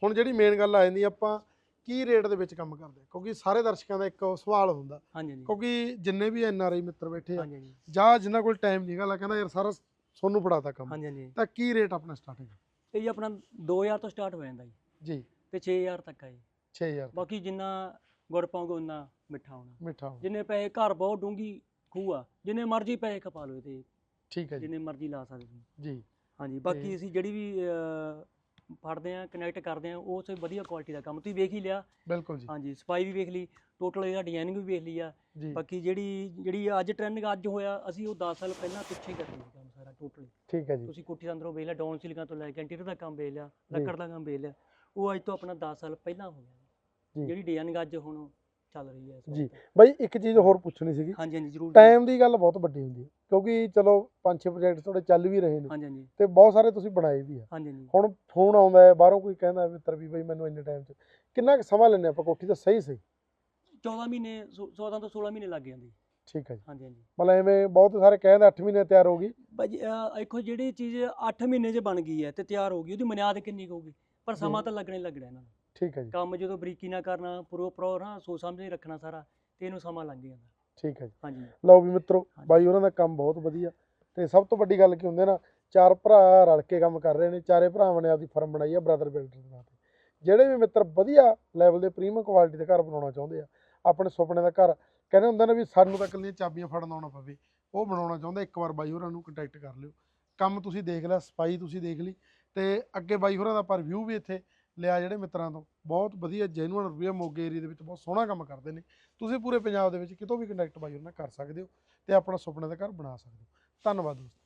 ਹੁਣ ਜਿਹੜੀ ਮੇਨ ਗੱਲ ਆ ਜਾਂਦੀ ਆਪਾਂ ਕੀ ਰੇਟ ਦੇ ਵਿੱਚ ਕੰਮ ਕਰਦੇ? ਕਿਉਂਕਿ ਸਾਰੇ ਦਰਸ਼ਕਾਂ ਦਾ ਇੱਕ ਸਵਾਲ ਹੁੰਦਾ। ਹਾਂਜੀ ਕਿਉਂਕਿ ਜਿੰਨੇ ਵੀ ਐਨ ਆਰ ਆਈ ਮਿੱਤਰ ਬੈਠੇ ਆ ਹਾਂਜੀ ਜਾਂ ਜਿਨ੍ਹਾਂ ਕੋਲ ਟਾਈਮ ਨਹੀਂ ਲਾ ਕਹਿੰਦਾ ਯਾਰ ਸਾਰਾ ਸੋਨੂੰ ਫੜਾਤਾ ਕੰਮ। ਹਾਂਜੀ ਹਾਂਜੀ। ਤਾਂ ਕੀ ਰੇਟ ਆਪਣਾ ਸਟਾਰਟਿੰਗ ਇਹ ਜੀ ਆਪਣਾ 2000 ਤੋਂ ਸਟਾਰਟ ਹੋ ਜਾਂਦਾ ਜੀ। ਜੀ। ਤੇ 6000 ਤੱਕ ਆ ਜੀ। 6000 ਬਾਕੀ ਜਿੰਨਾ ਗੁੜ ਪਾਉਂਗੇ ਉਨਾ ਮਿੱਠਾ ਹੋਣਾ। ਮਿੱਠਾ ਹੋਊ। ਜਿੰਨੇ ਪੈਸੇ ਘਰ ਬਹੁਤ ਡੂੰਗੀ ਖੂਹ ਆ ਜਿੰਨੇ ਮਰਜ਼ੀ ਪੈਸੇ ਖਪਾ ਲਓ ਇਹਦੇ। ਠੀਕ ਹੈ ਜੀ। ਜਿੰਨੇ ਮਰਜ਼ੀ ਲਾ ਸਕਦੇ ਹੋ ਜੀ। ਹਾਂਜੀ ਬਾਕੀ ਤੇ- ਅਸੀਂ ਜਿਹੜੀ ਵੀ ਅਹ, ਫੜਦੇ ਆ ਕਨੈਕਟ ਕਰਦੇ ਆ ਉਹ ਸੇ ਵਧੀਆ ਕੁਆਲਿਟੀ ਦਾ ਕੰਮ। ਤੁਸੀਂ ਵੇਖ ਹੀ ਲਿਆ। ਬਿਲਕੁਲ ਜੀ। ਹਾਂਜੀ ਸਫ਼ਾਈ ਵੀ ਵੇਖ ਲਈ ਟੋਟਲ ਇਹਦਾ ਡਿਜ਼ਾਈਨਿੰਗ ਵੀ ਵੇਖ ਲਈ ਆ। ਬਾਕੀ ਜਿਹੜੀ ਜਿਹੜੀ ਅੱਜ ਟ੍ਰੈਂਡਿੰਗ ਅੱਜ ਹੋਇਆ ਅਸੀਂ ਉਹ 10 ਸਾਲ ਪਹਿਲਾਂ ਪਿੱਛੇ ਕਰਦੇ ਸੀ ਕੰਮ ਸਾਰਾ ਟੋਟਲੀ ਠੀਕ ਹੈ ਜੀ। ਤੁਸੀਂ ਕੋਠੀ ਦੇ ਅੰਦਰੋਂ ਵੇਖ ਲਿਆ ਡਾਊਨ ਸੀਲਿੰਗਾਂ ਤੋਂ ਲੈ ਕੇ ਇੰਟੀਰੀਅਰ ਦਾ ਕੰਮ ਵੇਖ ਲਿਆ। ਲੱਕੜ ਦਾ ਕੰਮ ਵੇਖ ਲਿਆ। ਉਹ ਅੱਜ ਤੋਂ ਆਪਣਾ 10 ਸਾਲ ਪਹਿਲਾਂ ਹੋ ਗਿਆ। ਜੀ। ਜਿਹੜੀ ਡਿਜ਼ਾਈਨਿੰਗ ਅੱਜ ਹੁਣ ਚੱਲ ਰਹੀ ਹੈ ਇਸ ਜੀ। ਵਕਤ। ਬਾਈ ਇੱਕ ਚੀਜ਼ ਹੋਰ ਪੁੱਛਣੀ ਸੀਗੀ। ਹਾਂਜੀ ਹਾਂਜੀ ਜ਼ਰੂਰ ਜੀ। ਟਾਈਮ ਦੀ ਗੱਲ ਬਹੁਤ ਵੱਡੀ ਹੁੰਦੀ ਹੈ ਕਿਉਂਕਿ ਚਲੋ ਪੰਜ ਛੇ ਪ੍ਰੋਜੈਕਟ ਤੁਹਾਡੇ ਚੱਲ ਵੀ ਰਹੇ ਨੇ ਹਾਂਜੀ ਹਾਂਜੀ। ਤੇ ਬਹੁਤ ਸਾਰੇ ਤੁਸੀਂ ਬਣਾਏ ਵੀ ਆ। ਹਾਂਜੀ ਹਾਂਜੀ। ਹੁਣ ਫੋਨ ਆਉਂਦਾ ਹੈ ਬਾਹਰੋਂ ਕੋਈ ਕਹਿੰਦਾ ਵੀ ਬਈ ਮੈਨੂੰ ਇੰਨੇ ਟਾਈਮ 'ਚ ਕਿੰਨਾ ਕੁ ਸਮਾਂ ਲੈਣੇ ਆਪਾਂ ਕੋਠੀ ਦਾ? ਸਹੀ ਸਹੀ? 14 ਮਹੀਨੇ ਸੋ- 14 ਤੋਂ 16 ਮਹੀਨੇ ਲੱਗ ਜਾਂਦੇ। ਠੀਕ ਹੈ ਜੀ। ਹਾਂਜੀ ਹਾਂਜੀ। ਮਤਲਬ ਐਵੇਂ ਬਹੁਤ ਸਾਰੇ ਕਹਿੰਦੇ 8 ਮਹੀਨੇ ਤਿਆਰ ਹੋ ਗਈ। ਭਾਜੀ ਅਹ ਦੇਖੋ ਜਿਹੜੀ ਚੀਜ਼ 8 ਮਹੀਨੇ 'ਚ ਬਣ ਗਈ ਹੈ ਤੇ ਤਿਆਰ ਹੋ ਗਈ ਉਹਦੀ ਬੁਨਿਆਦ ਕਿੰਨੀ ਕੁ ਹੋਊਗੀ? ਪਰ ਸਮਾਂ ਤਾਂ ਲੱਗਣਾ ਹੀ ਲੱਗਣਾ ਇਹਨਾਂ ਨੂੰ। ਠੀਕ ਹੈ ਜੀ। ਕੰਮ ਜਦੋਂ ਬਰੀਕੀ ਨਾਲ ਕਰਨਾ ਪੂਰਾ ਪ੍ਰੋ ਨਾ ਸੋਚ ਸਮਝ ਕੇ ਰੱਖਣਾ ਸਾਰਾ ਤੇ ਇਹਨੂੰ ਸਮਾਂ ਲੱਗ ਜਾਂਦਾ। ਠੀਕ ਹੈ ਜੀ। ਹਾਂਜੀ। ਲਓ ਵੀ ਮਿੱਤਰੋ। ਬਾਈ ਉਹਨਾਂ ਦਾ ਕੰਮ ਬਹੁਤ ਵਧੀਆ। ਤੇ ਸਭ ਤੋਂ ਵੱਡੀ ਗੱਲ ਕੀ ਹੁੰਦੀ ਨਾ ਚਾਰ ਭਰਾ ਰਲ ਕੇ ਕੰਮ ਕਰ ਰਹੇ ਨੇ ਚਾਰੇ ਭਰਾਵਾਂ ਨੇ ਆਪਦੀ ਫਰਮ ਬਣਾਈ ਆ ਬ੍ਰਦਰ ਬਿਲਡਰ ਦੇ ਨਾਂ ਤੇ। ਜਿਹੜੇ ਵੀ ਮਿੱਤਰ ਵਧੀਆ ਲੈਵਲ ਦੇ ਪ੍ਰੀਮੀਅਮ ਕੁਆਲਿਟੀ ਦੇ ਘਰ ਬਣਾਉਣਾ ਚਾਹੁੰਦੇ ਆ ਆਪਣੇ ਸੁਪਨੇ ਦਾ ਘਰ ਕਹਿੰਦੇ ਹੁੰਦੇ ਨੇ ਵੀ ਸਾਨੂੰ ਤਾਂ ਇਕੱਲੀਆਂ ਚਾਬੀਆਂ ਫੜਨ ਆਉਣਾ ਪਵੇ ਉਹ ਬਣਾਉਣਾ ਚਾਹੁੰਦਾ ਇੱਕ ਵਾਰ ਬਾਈ ਹੋਰਾਂ ਨੂੰ ਕੰਟੈਕਟ ਕਰ ਲਿਓ। ਕੰਮ ਤੁਸੀਂ ਦੇਖ ਲਿਆ ਸਫ਼ਾਈ ਤੁਸੀਂ ਦੇਖ ਲਈ ਤੇ ਅੱਗੇ ਬਾਈ ਹੋਰਾਂ ਦਾ ਪਰ ਰਿਵਿਊ ਵੀ ਇੱਥੇ ਲਿਆ ਜਿਹੜੇ ਮਿੱਤਰਾਂ ਤੋਂ। ਬਹੁਤ ਵਧੀਆ ਜੈਨੂਅਨ ਰਿਵਿਊ ਮੋਗੇ ਏਰੀਆ ਦੇ ਵਿੱਚ ਬਹੁਤ ਸੋਹਣਾ ਕੰਮ ਕਰਦੇ ਨੇ। ਤੁਸੀਂ ਪੂਰੇ ਪੰਜਾਬ ਦੇ ਵਿੱਚ ਕਿਤੋਂ ਵੀ ਕੰਟੈਕਟ ਬਾਈ ਉਹਨਾਂ ਨਾਲ ਕਰ ਸਕਦੇ ਹੋ ਤੇ ਆਪਣਾ ਸੁਪਨੇ ਦਾ ਘਰ ਬਣਾ ਸਕਦੇ ਹੋ। ਧੰਨਵਾਦ ਦੋਸਤੋ।